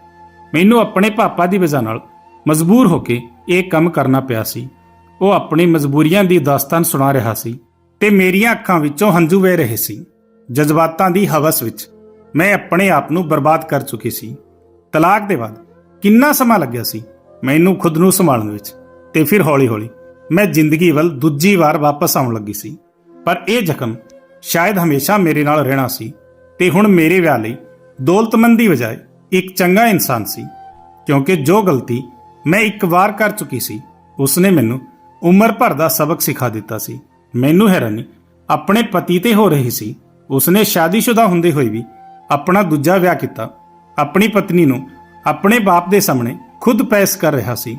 ਮੈਨੂੰ ਆਪਣੇ ਪਾਪਾ ਦੀ ਵਜ੍ਹਾ ਨਾਲ ਮਜਬੂਰ ਹੋ ਕੇ ਇਹ ਕੰਮ ਕਰਨਾ ਪਿਆ ਸੀ। ਉਹ ਆਪਣੀ ਮਜਬੂਰੀਆਂ ਦੀ ਦਾਸਤਾਨ ਸੁਣਾ ਰਿਹਾ ਸੀ। ਤੇ ਮੇਰੀਆਂ ਅੱਖਾਂ ਵਿੱਚੋਂ ਹੰਝੂ ਵਹਿ ਰਹੇ ਸੀ। ਜਜ਼ਬਾਤਾਂ ਦੀ ਹਵਸ ਵਿੱਚ ਮੈਂ ਆਪਣੇ ਆਪ ਨੂੰ ਬਰਬਾਦ ਕਰ ਚੁੱਕੀ ਸੀ। ਤਲਾਕ ਦੇ ਬਾਅਦ ਕਿੰਨਾ ਸਮਾਂ ਲੱਗਿਆ ਸੀ ਮੈਨੂੰ ਖੁਦ ਨੂੰ ਸੰਭਾਲਣ ਵਿੱਚ ਤੇ ਫਿਰ ਹੌਲੀ-ਹੌਲੀ ਮੈਂ ਜ਼ਿੰਦਗੀ ਵੱਲ ਦੂਜੀ ਵਾਰ ਵਾਪਸ ਆਉਣ ਲੱਗੀ ਸੀ। ਪਰ ਇਹ ਜ਼ਖਮ ਸ਼ਾਇਦ ਹਮੇਸ਼ਾ ਮੇਰੇ ਨਾਲ ਰਹਿਣਾ ਸੀ ਤੇ ਹੁਣ ਮੇਰੇ ਵਿਆਹ ਲਈ ਦੌਲਤਮੰਦ ਦੀ ਬਜਾਏ ਇੱਕ ਚੰਗਾ ਇਨਸਾਨ ਸੀ। ਕਿਉਂਕਿ ਜੋ ਗਲਤੀ ਮੈਂ ਇੱਕ ਵਾਰ ਕਰ ਚੁੱਕੀ ਸੀ, ਉਸਨੇ ਮੈਨੂੰ ਉਮਰ ਭਰ ਦਾ ਸਬਕ ਸਿਖਾ ਦਿੱਤਾ ਸੀ। ਮੈਨੂੰ ਹੈਰਾਨੀ। ਆਪਣੇ ਪਤੀ ਤੇ ਹੋ ਰਹੀ ਸੀ। ਉਸਨੇ ਸ਼ਾਦੀशुदा ਹੁੰਦੇ ਹੋਏ ਵੀ ਆਪਣਾ ਦੂਜਾ ਵਿਆਹ ਕੀਤਾ। ਆਪਣੀ ਪਤਨੀ ਨੂੰ ਆਪਣੇ ਬਾਪ ਦੇ ਸਾਹਮਣੇ ਖੁਦ ਪੈਸ ਕਰ ਰਿਹਾ ਸੀ।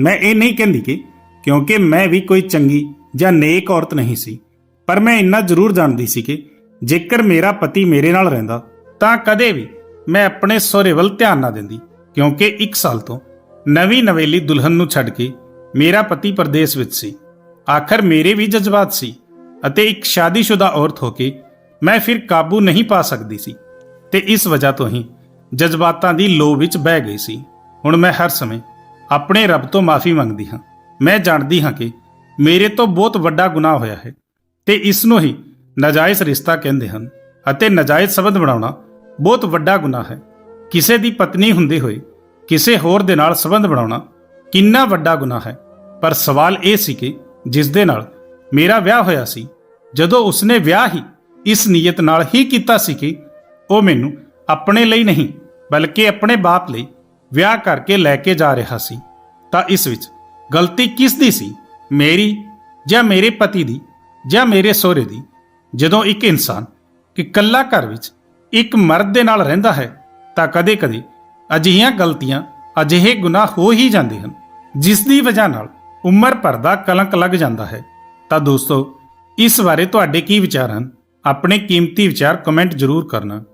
ਮੈਂ ਇਹ ਨਹੀਂ ਕਹਿੰਦੀ ਕਿ ਕਿਉਂਕਿ ਮੈਂ ਵੀ ਕੋਈ ਚੰਗੀ ਜਾਂ ਨੇਕ ਔਰਤ ਨਹੀਂ ਸੀ। ਪਰ ਮੈਂ ਇੰਨਾ ਜ਼ਰੂਰ ਜਾਣਦੀ ਸੀ ਕਿ ਜੇਕਰ ਮੇਰਾ ਪਤੀ ਮੇਰੇ ਨਾਲ ਰਹਿੰਦਾ, ਤਾਂ ਕਦੇ ਵੀ ਮੈਂ ਆਪਣੇ ਸਹੁਰੇ ਵੱਲ ਧਿਆਨ ਨਾ ਦਿੰਦੀ। ਕਿਉਂਕਿ 1 ਸਾਲ ਤੋਂ ਨਵੀਂ ਨਵੇਲੀ ਦੁਲਹਨ ਨੂੰ ਛੱਡ ਕੇ ਮੇਰਾ ਪਤੀ ਪਰਦੇਸ ਵਿੱਚ ਸੀ। ਆਖਰ ਮੇਰੇ ਵੀ ਜਜ਼ਬਾਤ ਸੀ ਅਤੇ ਇੱਕ ਸ਼ਾਦੀशुदा ਔਰਤ ਹੋ ਕੇ ਮੈਂ ਫਿਰ ਕਾਬੂ ਨਹੀਂ ਪਾ ਸਕਦੀ ਸੀ ਤੇ ਇਸ ਵਜ੍ਹਾ ਤੋਂ ਹੀ ਜਜ਼ਬਾਤਾਂ ਦੀ ਲੋ ਵਿੱਚ ਬਹਿ ਗਈ ਸੀ। ਹੁਣ ਮੈਂ ਹਰ ਸਮੇਂ ਆਪਣੇ ਰੱਬ ਤੋਂ ਮਾਫੀ ਮੰਗਦੀ ਹਾਂ। ਮੈਂ ਜਾਣਦੀ ਹਾਂ ਕਿ ਮੇਰੇ ਤੋਂ ਬਹੁਤ ਵੱਡਾ ਗੁਨਾਹ ਹੋਇਆ ਹੈ ਤੇ ਇਸ ਨੂੰ ਹੀ ਨਾਜਾਇਜ਼ ਰਿਸ਼ਤਾ ਕਹਿੰਦੇ ਹਨ ਅਤੇ ਨਾਜਾਇਜ਼ ਸਬੰਧ ਬਣਾਉਣਾ ਬਹੁਤ ਵੱਡਾ ਗੁਨਾਹ ਹੈ। ਕਿਸੇ ਦੀ ਪਤਨੀ ਹੁੰਦੇ ਹੋਏ ਕਿਸੇ ਹੋਰ ਦੇ ਨਾਲ ਸਬੰਧ ਬਣਾਉਣਾ ਕਿੰਨਾ ਵੱਡਾ ਗੁਨਾਹ ਹੈ। ਪਰ ਸਵਾਲ ਇਹ ਸੀ ਕਿ ਜਿਸ ਦੇ ਨਾਲ ਮੇਰਾ ਵਿਆਹ ਹੋਇਆ ਸੀ, ਜਦੋਂ ਉਸਨੇ ਵਿਆਹ ਹੀ ਇਸ ਨੀਅਤ ਨਾਲ ਹੀ ਕੀਤਾ ਸੀ ਕਿ ਉਹ ਮੈਨੂੰ ਆਪਣੇ ਲਈ ਨਹੀਂ, ਬਲਕਿ ਆਪਣੇ ਬਾਪ ਲਈ ਵਿਆਹ ਕਰਕੇ ਲੈ ਕੇ ਜਾ ਰਿਹਾ ਸੀ, ਤਾਂ ਇਸ ਵਿੱਚ ਗਲਤੀ ਕਿਸ ਦੀ ਸੀ? ਮੇਰੀ ਜਾਂ ਮੇਰੇ ਪਤੀ ਦੀ ਜਾਂ ਮੇਰੇ ਸਹੁਰੇ ਦੀ? ਜਦੋਂ ਇੱਕ ਇਨਸਾਨ ਇਕੱਲਾ ਘਰ ਵਿੱਚ ਇੱਕ ਮਰਦ ਦੇ ਨਾਲ ਰਹਿੰਦਾ ਹੈ, ਤਾਂ ਕਦੇ-ਕਦੇ ਅਜਿਹੀਆਂ ਗਲਤੀਆਂ ਅਜਿਹੇ ਗੁਨਾਹ ਹੋ ਹੀ ਜਾਂਦੇ ਹਨ, ਜਿਸ ਦੀ ਵਜ੍ਹਾ ਨਾਲ ਉਮਰ ਭਰ ਦਾ ਕਲੰਕ ਲੱਗ ਜਾਂਦਾ ਹੈ। ਤਾਂ ਦੋਸਤੋ, ਇਸ ਬਾਰੇ ਤੁਹਾਡੇ ਕੀ ਵਿਚਾਰ ਹਨ? ਆਪਣੇ ਕੀਮਤੀ ਵਿਚਾਰ ਕਮੈਂਟ ਜ਼ਰੂਰ ਕਰਨਾ।